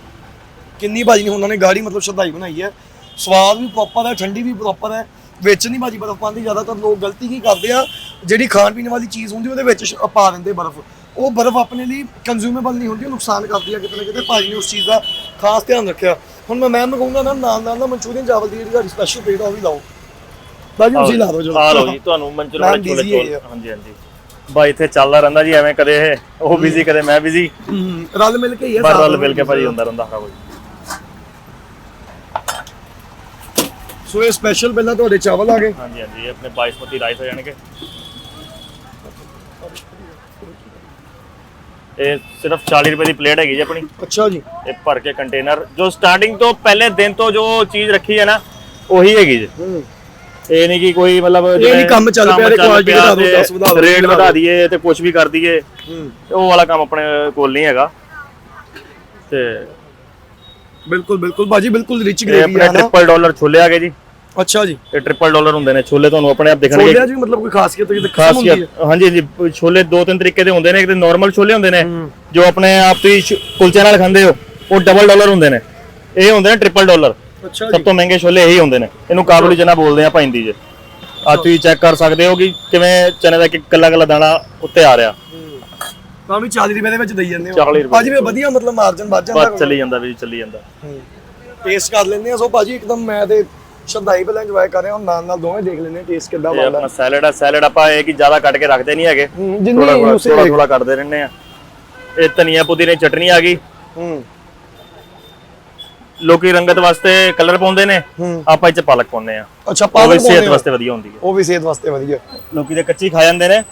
ਕਿੰਨੀ ਭਾਜੀ ਨੇ ਉਹਨਾਂ ਨੇ ਗਾੜੀ ਮਤਲਬ ਸ਼ਰਦਾਈ ਬਣਾਈ ਹੈ ਸਵਾਦ ਵੀ ਪ੍ਰੋਪਰ ਹੈ ਠੰਡੀ ਵੀ ਪ੍ਰੋਪਰ ਹੈ ਵਿੱਚ ਨਹੀਂ ਭਾਜੀ ਬਰਫ਼ ਪਾਉਂਦੇ ਜ਼ਿਆਦਾਤਰ ਲੋਕ ਗਲਤੀ ਕੀ ਕਰਦੇ ਆ। ਜਿਹੜੀ ਖਾਣ ਪੀਣ ਵਾਲੀ ਚੀਜ਼ ਹੁੰਦੀ ਉਹਦੇ ਵਿੱਚ ਸ਼- ਪਾ ਦਿੰਦੇ ਬਰਫ਼। ਉਹ ਬਰਫ਼ ਆਪਣੇ ਲਈ ਕੰਜ਼ਿਊਮੇਬਲ ਨਹੀਂ ਹੁੰਦੀ ਉਹ ਨੁਕਸਾਨ ਕਰਦੀ ਹੈ ਕਿਤੇ ਨਾ ਕਿਤੇ ਭਾਜੀ ਨੇ ਉਸ ਚੀਜ਼ ਦਾ ਖਾਸ ਧਿਆਨ ਰੱਖਿਆ। ਹੁਣ ਮੈਂ ਮੈਮ ਨੂੰ ਕਹੂੰਗਾ ਨਾ ਨਾਲ ਨਾਲ ਨਾ ਮਨਚੂਰੀਅਨ ਚਾਵਲ ਦੀ ਜਿਹੜੀ ਤੁਹਾਡੀ ਸਪੈਸ਼ਲ ਪਲੇਟ ਆ ਉਹ ਵੀ ਲਾਓ। ਭਾਜੀ ਤੁਸੀਂ ਲਾ ਦਿਓ ਚਲੋ। ਆ ਲਓ ਜੀ ਤੁਹਾਨੂੰ ਛੋਲੇ busy ਚੋਲ ਆ। ਹਾਂਜੀ ਹਾਂਜੀ। ਬਾਈ ਇੱਥੇ ਚੱਲਦਾ ਰਹਿੰਦਾ ਜੀ ਐਵੇਂ ਕਦੇ ਇਹ ਉਹ ਬਿਜ਼ੀ ਕਦੇ ਮੈਂ ਬਿਜ਼ੀ ਹਮ, ਰਲ ਮਿਲ ਕੇ ਹੀ ਪਰ ਸਾਰਾ ਰਲ ਮਿਲ ਕੇ ਭਾਜੀ ਹੁੰਦਾ ਰਹਿੰਦਾ ਸਾਰਾ ਕੁਝ ਸੋ ਇਹ ਸਪੈਸ਼ਲ ਪਹਿਲਾਂ ਤੁਹਾਡੇ ਚਾਵਲ ਆ ਗਏ। ਹਾਂਜੀ ਹਾਂਜੀ ਇਹ ਆਪਣੇ ਬਾਈਸਮਤੀ ਰਾਈਸ ਹੋ ਜਾਣਗੇ। ਇਹ ਸਿਰਫ 40 ਰੁਪਏ ਦੀ ਪਲੇਟ ਹੈਗੀ ਜੀ ਆਪਣੀ। ਅੱਛਾ ਜੀ। ਇਹ ਭਰ ਕੇ ਕੰਟੇਨਰ ਜੋ ਸਟਾਰਟਿੰਗ ਤੋਂ ਪਹਿਲੇ ਦਿਨ ਤੋਂ ਜੋ ਚੀਜ਼ ਰੱਖੀ ਹੈ ਨਾ ਉਹੀ ਹੈਗੀ ਜੀ। ਇਹ ਨਹੀਂ ਕਿ ਕੋਈ ਮਤਲਬ ਨਹੀਂ ਕੰਮ ਚੱਲ ਪਿਆ, quality ਵਧਾ ਦਿਓ, ਦਸ ਵਧਾ ਦਿਓ, ਰੇਟ ਵਧਾ ਦਈਏ ਤੇ ਕੁਝ ਵੀ ਕਰ ਦਈਏ। ਉਹ ਵਾਲਾ ਕੰਮ ਆਪਣੇ ਕੋਲ ਨਹੀਂ ਹੈਗਾ। ਤੇ ਬਿਲਕੁਲ ਬਿਲਕੁਲ। ਭਾਜੀ ਬਿਲਕੁਲ ਰਿਚ ਇਹ ਗ੍ਰੇਵੀ ਆਪਣੇ ਆ ਨਾ। ਟ੍ਰਿਪਲ ਡਾਲਰ ਛੋਲੇ ਆ ਗਏ ਜੀ। ਅੱਛਾ ਜੀ। ਇਹ ਟ੍ਰਿਪਲ ਡਾਲਰ ਹੁੰਦੇ ਨੇ। ਛੋਲੇ ਤੁਹਾਨੂੰ ਆਪਣੇ ਆਪ ਦਿਖਣਗੇ। ਛੋਲਿਆਂ 'ਚ ਵੀ ਮਤਲਬ ਕੋਈ ਖਾਸੀਅਤ ਹੈ ਖਾਸ ਹੁੰਦੀ ਹੈ? ਹਾਂਜੀ ਹਾਂਜੀ। ਛੋਲੇ ਦੋ ਤਿੰਨ ਤਰੀਕੇ ਦੇ ਹੁੰਦੇ ਨੇ। ਇੱਕ ਤੇ ਨਾਰਮਲ ਛੋਲੇ ਹੁੰਦੇ ਨੇ ਜੋ ਆਪਣੇ ਆਪ ਤੁਸੀਂ ਕੁਲਚੇ ਨਾਲ ਖਾਂਦੇ ਹੋ ਉਹ ਡਬਲ ਡਾਲਰ ਹੁੰਦੇ ਨੇ। ਇਹ ਹੁੰਦੇ ਨੇ ਟ੍ਰਿਪਲ ਡਾਲਰ ਅੱਛਾ ਸਭ ਤੋਂ ਮਹਿੰਗੇ ਛੋਲੇ ਇਹੀ ਹੁੰਦੇ ਨੇ। ਇਹਨੂੰ ਕਾਬਲੀ ਚਨਾ ਬੋਲਦੇ ਆ ਪੈਂਦੀ ਜੇ ਆ ਤੁਸੀਂ ਚੈੱਕ ਕਰ ਸਕਦੇ ਹੋ ਕਿ ਕਿਵੇਂ ਚਨੇ ਦਾ ਇੱਕ ਕੱਲਾ ਕੱਲਾ ਦਾਣਾ ਉੱਤੇ ਆ ਰਿਹਾ। ਤਾਂ ਵੀ 40 ਰੁਪਏ ਦੇ ਵਿੱਚ ਦੇਈ ਜਾਂਦੇ ਹੋ। 40 ਰੁਪਏ ਭਾਜੀ ਵੀ ਵਧੀਆ ਮਤਲਬ ਮਾਰਜਨ ਵੱਧ ਜਾਂਦਾ ਬਸ ਚੱਲੀ ਜਾਂਦਾ ਵੀ ਚੱਲੀ ਜਾਂਦਾ। ਟੇਸਟ ਕਰ ਲੈਂਦੇ ਆ ਸੋ ਭਾਜੀ ਇੱਕਦਮ ਮੈਂ ਤੇ ਸ਼ਰਦਾਈ ਪਹਿਲਾਂ ਇੰਜੋਏ ਕਰ ਰਿਹਾ ਹਾਂ। ਨਾਲ ਨਾਲ ਦੋਵੇਂ ਦੇਖ ਲੈਂਦੇ ਟੇਸਟ ਕਿੱਦਾਂ ਇਹ ਬਣਦਾ। ਆਪਣਾ ਸੈਲਡ ਆ। ਸੈਲਡ ਆਪਾਂ ਇਹ ਕਿ ਜ਼ਿਆਦਾ ਕੱਟ ਕੇ ਰੱਖਦੇ ਨਹੀਂ ਹੈਗੇ। ਹੂੰ, ਜਿੰਨੀ ਥੋੜਾ ਥੋੜਾ ਥੋੜਾ ਥੋੜਾ ਕੱਟਦੇ ਰਹਿੰਦੇ ਆ ਇਹ ਧਨੀਆ ਪੁਦੀਨੇ ਦੀ ਚਟਨੀ ਆ ਗਈ। ਹੂੰ। ਲੋਕੀ ਰੰਗਤ ਵਾਸਤੇ ਕਲਰ ਪਾਉਂਦੇ ਨੇ। ਹੂੰ। ਆਪਾਂ ਇਹ ਚ ਪਾਲਕ ਪਾਉਂਦੇ ਆ ਅੱਛਾ ਉਹ ਵੀ ਪਾਲਕ ਸਿਹਤ ਪਾਉਂਦੇ ਹੋ? ਵਾਸਤੇ ਵਧੀਆ ਹੁੰਦੀ ਹੈ। ਉਹ ਵੀ ਸਿਹਤ ਵਾਸਤੇ ਵਧੀਆ। ਲੋਕੀ ਤੇ ਕੱਚੀ ਖਾ ਜਾਂਦੇ ਨੇ।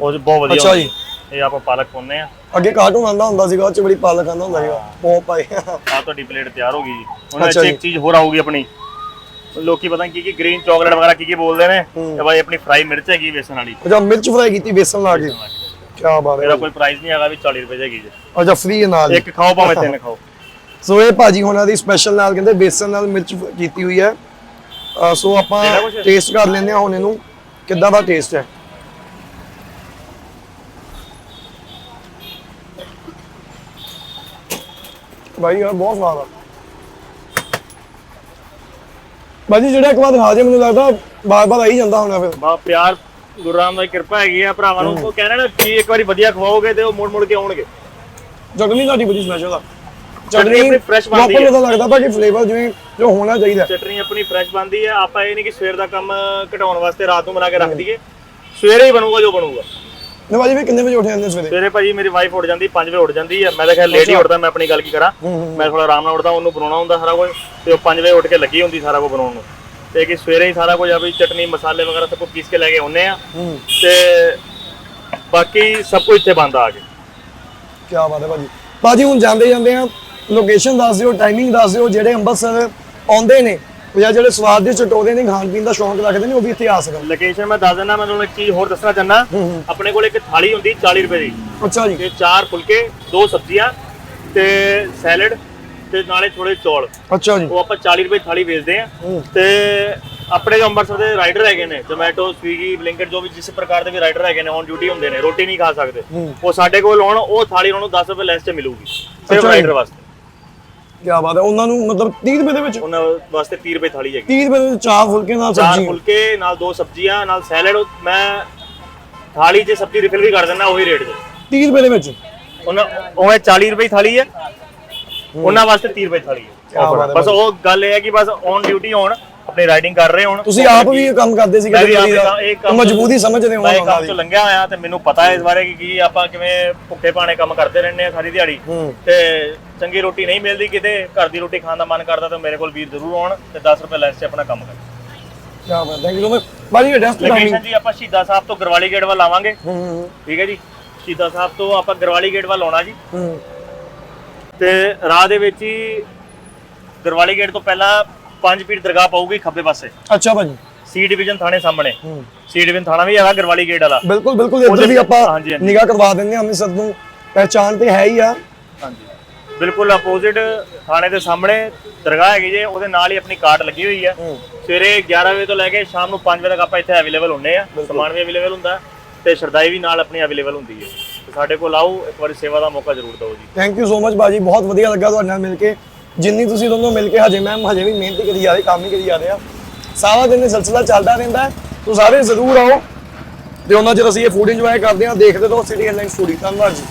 ਉਹ 'ਚ ਬਹੁਤ ਵਧੀਆ ਅੱਛਾ ਹੁੰਦੀ ਹੈ। ਇਹ ਆਪਾਂ ਪਾਲਕ ਪਾਉਂਦੇ ਆ ਅੱਗੇ ਕਾਰਟੂਨ ਆਂਦਾ ਹੁੰਦਾ ਸੀਗਾ ਉਹ ਚ ਬੜੀ ਪਾਲਕ ਆਂਦਾ ਹੁੰਦਾ ਸੀਗਾ। ਉਹ ਪਾਏ। ਆ ਤੁਹਾਡੀ ਪਲੇਟ ਤਿਆਰ ਹੋ ਗਈ ਜੀ। ਹੁਣ ਅੱਛਾ। ਇੱਕ ਚੀਜ਼ ਹੋਰ ਆਊਗੀ ਆਪਣੀ। ਲੋਕੀ ਪਤਾ ਨਹੀਂ ਕੀ ਕੀ ਗ੍ਰੀਨ ਚਾਕਲੇਟ ਵਗੈਰਾ ਕੀ ਕੀ ਬੋਲਦੇ ਨੇ। ਤੇ ਭਾਈ ਆਪਣੀ ਫਰਾਈ ਮਿਰਚ ਹੈਗੀ ਵੇਸਣ ਵਾਲੀ। ਅੱਛਾ ਮਿਰਚ ਫਰਾਈ ਕੀਤੀ ਬੇਸਨ ਲਾ ਕੇ? ਕੀ। ਬਾਤ ਇਹਦਾ ਹੈ ਕੋਈ ਪ੍ਰਾਈਸ ਨਹੀਂ ਹੈਗਾ ਵੀ 40 ਰੁਪਏ ਹੈਗੀ ਜੀ। ਅੱਛਾ ਫ੍ਰੀ ਨਾਲ। ਇੱਕ ਖਾਓ ਭਾਵੇਂ ਤਿੰਨ ਖਾਓ। ਸੋ ਇਹ ਭਾਜੀ ਹੋਣਾ ਦੀ ਸਪੈਸ਼ਲ ਨਾਲ ਕਹਿੰਦੇ ਬੇਸਨ ਨਾਲ ਮਿਰਚ ਕੀਤੀ ਹੋਈ ਹੈ। ਸੋ ਆਪਾਂ ਇਹਦਾ? ਟੇਸਟ ਕਰ ਲੈਂਦੇ ਹਾਂ ਹੁਣ ਇਹਨੂੰ। ਕਿੱਦਾਂ ਦਾ ਟੇਸਟ ਹੈ? ਭਾਈ ਯਾਰ ਬਹੁਤ ਸਵਾਦ ਆ। ਭਾਜੀ ਜਿਹੜਾ ਇੱਕ ਵਾਰ ਖਾ ਜੇ ਮੈਨੂੰ ਲੱਗਦਾ ਬਾਰ-ਬਾਰ ਆਈ ਜਾਂਦਾ ਹੋਣਾ ਫਿਰ। ਬਾ ਪਿਆਰ ਗੁਰੂ ਰਾਮ ਦੀ ਕਿਰਪਾ ਹੈਗੀ ਆ ਭਰਾਵਾਂ ਨੂੰ। ਉਹ ਕਹਿੰਦੇ ਨੇ ਕਿ ਇੱਕ ਵਾਰੀ ਵਧੀਆ ਖਵਾਓਗੇ ਤੇ ਉਹ ਮੁੜ ਮੁੜ ਕੇ ਆਉਣਗੇ। ਚਟਨੀ ਤੁਹਾਡੀ ਬੜੀ ਸਪੈਸ਼ਲ ਆ। ਚਟਨੀ ਆਪਣੀ fresh ਬਣਦੀ ਹੈ। ਪਤਾ ਲੱਗਦਾ ਭਾਜੀ ਫਲੇਵਰ ਜਿਵੇਂ ਜੋ ਹੋਣਾ ਚਾਹੀਦਾ। ਚਟਨੀ ਆਪਣੀ ਫਰੈਸ਼ ਬਣਦੀ ਹੈ ਆਪਾਂ ਇਹ ਨਹੀਂ ਕਿ ਸਵੇਰ ਦਾ ਕੰਮ ਘਟਾਉਣ ਵਾਸਤੇ ਰਾਤ ਨੂੰ ਬਣਾ ਕੇ ਰੱਖ ਦਈਏ। ਸਵੇਰੇ ਹੀ ਬਣੂਗਾ ਜੋ ਬਣੂਗਾ। ਨੇ ਭਾਜੀ ਵੀ ਕਿੰਨੇ ਵਜੇ ਉੱਠ ਜਾਂਦੇ ਸਵੇਰੇ? ਸਵੇਰੇ ਭਾਜੀ ਮੇਰੀ ਵਾਈਫ ਉੱਠ ਜਾਂਦੀ 5 ਵਜੇ ਉੱਠ ਜਾਂਦੀ ਹੈ ਮੈਂ ਤਾਂ ਖੈਰ ਲੇਟ ਹੀ ਉੱਠਦਾ ਮੈਂ ਆਪਣੀ ਗੱਲ ਕੀ ਕਰਾਂ? ਮੈਂ ਥੋੜਾ ਆਰਾਮ ਨਾਲ ਉੱਠਦਾ ਉਹਨੂੰ ਬਣਾਉਣਾ ਹੁੰਦਾ ਸਾਰਾ ਕੁਝ ਤੇ ਉਹ 5 ਵਜੇ ਉੱਠ ਕੇ ਲੱਗੀ ਹੁੰਦੀ ਸਾਰਾ ਕੁਝ ਬਣਾਉਣ ਨੂੰ। ਤੇ ਕਿ ਸਵੇਰੇ ਹੀ ਸਾਰਾ ਕੁਝ ਆ ਵੀ ਚਟਨੀ ਮਸਾਲੇ ਵਗੈਰਾ ਸਭ ਕੁਝ ਪੀਸ ਕੇ ਲੈ ਕੇ ਆਉਨੇ ਆ। ਤੇ ਬਾਕੀ ਸਭ ਕੁਝ ਇੱਥੇ ਬੰਦ ਆ ਕੇ। ਕੀ ਬਾਤ ਹੈ ਭਾਜੀ। ਭਾਜੀ ਹੁਣ ਜਾਂਦੇ ਜਾਂਦੇ ਆ ਲੋਕੇਸ਼ਨ ਦੱਸ ਦਿਓ ਟਾਈਮਿੰਗ ਦੱਸ ਦਿਓ ਜਿਹੜੇ ਅੰਮ੍ਰਿਤਸਰ ਆਉਂਦੇ ਨੇ ਜਾਂ ਜਿਹੜੇ ਸਵਾਦ ਦੇ ਚਟੋਰੇ ਨੇ ਖਾਣ ਪੀਣ ਦਾ ਸ਼ੌਂਕ ਰੱਖਦੇ ਨੇ ਉਹ ਵੀ ਇੱਥੇ ਆ ਸਕਣ ਲੋਕੇਸ਼ਨ ਮੈਂ ਦੱਸ ਦਿੰਦਾ ਮੈਂ ਤੁਹਾਨੂੰ ਇੱਕ ਚੀਜ਼ ਹੋਰ ਦੱਸਣਾ ਚਾਹੁੰਦਾ। ਆਪਣੇ ਕੋਲ ਇੱਕ ਥਾਲੀ ਹੁੰਦੀ 40 ਰੁਪਏ ਦੀ। ਅੱਛਾ ਜੀ। ਤੇ ਚਾਰ ਫੁਲਕੇ ਦੋ ਸਬਜ਼ੀਆਂ ਤੇ ਸੈਲਡ ਤੇ ਨਾਲੇ ਥੋੜੇ ਚੌਲ। ਅੱਛਾ ਜੀ। ਉਹ ਆਪਾਂ 40 ਰੁਪਏ ਥਾਲੀ ਵੇਚਦੇ ਆ ਤੇ ਆਪਣੇ ਜੋ ਅੰਮ੍ਰਿਤਸਰ ਦੇ ਰਾਈਡਰ ਹੈਗੇ ਨੇ ਜੋਮੈਟੋ ਸਵੀਗੀ ਬਲਿੰਕਟ ਜੋ ਵੀ ਜਿਸ ਪ੍ਰਕਾਰ ਦੇ ਵੀ ਰਾਈਡਰ ਹੈਗੇ ਨੇ ਔਨ ਡਿਊਟੀ ਹੁੰਦੇ ਨੇ ਰੋਟੀ ਨਹੀਂ ਖਾ ਸਕਦੇ। ਉਹ ਸਾਡੇ ਕੋਲ ਆਉਣ ਉਹ ਥਾਲੀ ਉਹਨਾਂ ਨੂੰ 10 ਰੁਪਏ ਲੈਸ 'ਚ ਮਿਲੂਗੀ। ਸਿਰਫ। ਰਾਈਡਰ ਵਾਸਤੇ। ਕੀ ਬਾਤ ਹੈ ਉਹਨਾਂ ਨੂੰ ਮਤਲਬ 30 ਰੁਪਏ ਦੇ ਵਿੱਚ ਉਹਨਾਂ ਵਾਸਤੇ 30 ਰੁਪਏ ਥਾਲੀ ਹੈਗੀ। 30 ਰੁਪਏ ਦੇ ਵਿੱਚ ਚਾਰ ਫੁਲਕੇ ਨਾਲ ਚਾਰ ਸਬਜ਼ੀ ਫੁਲਕੇ ਨਾਲ ਦੋ ਸਬਜ਼ੀਆਂ ਨਾਲ ਸੈਲਡ ਮੈਂ ਥਾਲੀ 'ਚ ਸਬਜ਼ੀ ਰਿਫਿਲ ਵੀ ਕਰ ਦਿੰਦਾ ਉਹੀ ਰੇਟ 'ਚ 30 ਰੁਪਏ ਦੇ ਵਿੱਚ? ਉਹਨਾਂ ਉਹ 40 ਰੁਪਏ ਦੀ ਥਾਲੀ ਹੈ। ਉਹਨਾਂ ਵਾਸਤੇ 30 ਰੁਪਏ ਥਾਲੀ ਹੈ। ਬਾਤ ਹੈ ਬਸ ਉਹ ਗੱਲ ਇਹ ਹੈ ਕਿ ਬਸ ਔਨ ਡਿਊਟੀ ਹੋਣ ਆਪਣੀ ਰਾਈਡਿੰਗ ਕਰ ਰਹੇ ਹੋਣ। ਤੁਸੀਂ ਆਪ ਵੀ ਇਹ ਕੰਮ ਕਰਦੇ ਸੀ ਮੈਂ ਵੀ ਆਪ ਕਦੀ ਇਹ ਕੰਮ- ਮਜਬੂਰੀ ਸਮਝਦੇ ਹੋ ਮੈਂ ਇਹ ਉਹਨਾਂ ਕੰਮ ਦੀ। ਚੋਂ ਲੰਘਿਆ ਹੋਇਆ ਤੇ ਮੈਨੂੰ ਪਤਾ ਹੈ ਇਸ ਬਾਰੇ ਕਿ ਕੀ ਆਪਾਂ ਕਿਵੇਂ ਭੁੱਖੇ ਭਾਣੇ ਕੰਮ ਕਰਦੇ ਰਹਿੰਦੇ ਆ ਸਾਰੀ ਦਿਹਾੜੀ। ਹੂੰ। ਤੇ ਚੰਗੀ ਰੋਟੀ ਨਹੀਂ ਮਿਲਦੀ ਕਿਤੇ ਘਰ ਦੀ ਰੋਟੀ ਖਾਣ ਦਾ ਮਨ ਕਰਦਾ ਤਾਂ ਮੇਰੇ ਕੋਲ ਵੀਰ ਜ਼ਰੂਰ ਆਉਣ ਤੇ 10 ਰੁਪਏ ਲੈਸ 'ਚ ਆਪਣਾ ਕੰਮ ਕਰਨ। ਕੀ ਬਾਤ ਥੈਂਕ ਯੂ ਐਡਰੈਸ ਤੇ ਲੋਕੇਸ਼ਨ ਜੀ ਆਪਾਂ ਸ਼ਹੀਦਾਂ ਸਾਹਿਬ ਤੋਂ ਗਰਵਾਲੀ ਗੇਟ ਵੱਲ ਆਵਾਂਗੇ। ਹੂੰ ਹੂੰ ਠੀਕ ਹੈ ਜੀ ਸ਼ਹੀਦਾਂ ਸਾਹਿਬ ਤੋਂ ਆਪਾਂ ਗਰਵਾਲੀ ਗੇਟ ਵੱਲ ਆਉਣਾ ਜੀ। ਹੂੰ। ਤੇ ਰਾਹ ਦੇ ਵਿੱਚ ਹੀ ਗਰਵਾਲੀ ਗੇਟ ਤੋਂ ਪਹਿਲਾਂ ਪੰਜ ਪੀਰ ਦਰਗਾਹ ਪਾਊਗੀ ਖੱਬੇ ਪਾਸੇ। ਅੱਛਾ ਭਾਜੀ। ਸੀ ਡਿਵੀਜ਼ਨ ਥਾਣੇ ਸਾਹਮਣੇ। ਹੂੰ। ਸੀ ਡਿਵੀਜ਼ਨ ਥਾਣਾ ਵੀ ਹੈਗਾ ਗਰਵਾਲੀ ਗੇਟ ਵਾਲਾ। ਬਿਲਕੁਲ ਬਿਲਕੁਲ ਇੱਧਰ ਵੀ ਆਪਾਂ। ਨਿਗਾਹ ਕਰਵਾ ਦਿੰਦੇ ਹਾਂ ਅੰਮ੍ਰਿਤਸਰ ਨੂੰ ਪਹਿਚਾਣ ਤੇ ਹੈ ਹੀ ਆ। ਹਾਂਜੀ। ਬਿਲਕੁਲ ਆਪੋਜ਼ਿਟ ਥਾਣੇ ਦੇ ਸਾਹਮਣੇ ਦਰਗਾਹ ਹੈਗੀ ਜੇ ਉਹਦੇ ਨਾਲ ਹੀ ਆਪਣੀ ਕਾਰਟ ਲੱਗੀ ਹੋਈ ਹੈ। ਸਵੇਰੇ 11 ਵਜੇ ਤੋਂ ਲੈ ਕੇ ਸ਼ਾਮ ਨੂੰ 5 ਵਜੇ ਤੱਕ ਆਪਾਂ ਇੱਥੇ ਅਵੇਲੇਬਲ ਹੁੰਨੇ ਆ ਸਮਾਨ ਵੀ ਅਵੇਲੇਬਲ ਹੁੰਦਾ ਤੇ ਸ਼ਰਦਾਈ ਵੀ ਨਾਲ ਆਪਣੀ ਅਵੇਲੇਬਲ ਹੁੰਦੀ ਹੈ। ਤੇ ਸਾਡੇ ਕੋਲ ਆਓ ਇੱਕ ਵਾਰੀ ਸੇਵਾ ਦਾ ਮੌਕਾ ਜ਼ਰੂਰ ਦਿਓ ਜੀ। ਥੈਂਕ ਯੂ ਸੋ ਮਚ ਬਾਜੀ ਬਹੁਤ ਵਧੀਆ ਲੱਗਾ ਤੁਹਾਡੇ ਨਾਲ ਮਿਲ ਕੇ। ਜਿੰਨੀ ਤੁਸੀਂ ਦੋਨੋਂ ਮਿਲ ਕੇ ਹਜੇ ਮੈਮ ਹਜੇ ਵੀ ਮਿਹਨਤ ਕਰੀ ਜਾ ਰਹੇ ਕੰਮ ਹੀ ਕਰੀ ਜਾ ਰਹੇ ਆ। ਸਾਰਾ ਦਿਨ ਇਹ ਸਿਲਸਿਲਾ ਚੱਲਦਾ ਰਹਿੰਦਾ ਹੈ। ਸੋ ਸਾਰੇ ਜ਼ਰੂਰ ਆਓ। ਤੇ ਉਹਨਾਂ ਚਿਰ ਅਸੀਂ ਇਹ ਫੂਡ ਇੰਜੋਏ ਕਰਦੇ ਹਾਂ ਦੇਖਦੇ ਰਹੋ ਸਿਟੀ ਐਅਰਲਾਈਨਸ ਫੂਡੀ ਧੰਨਵਾਦ ਜੀ।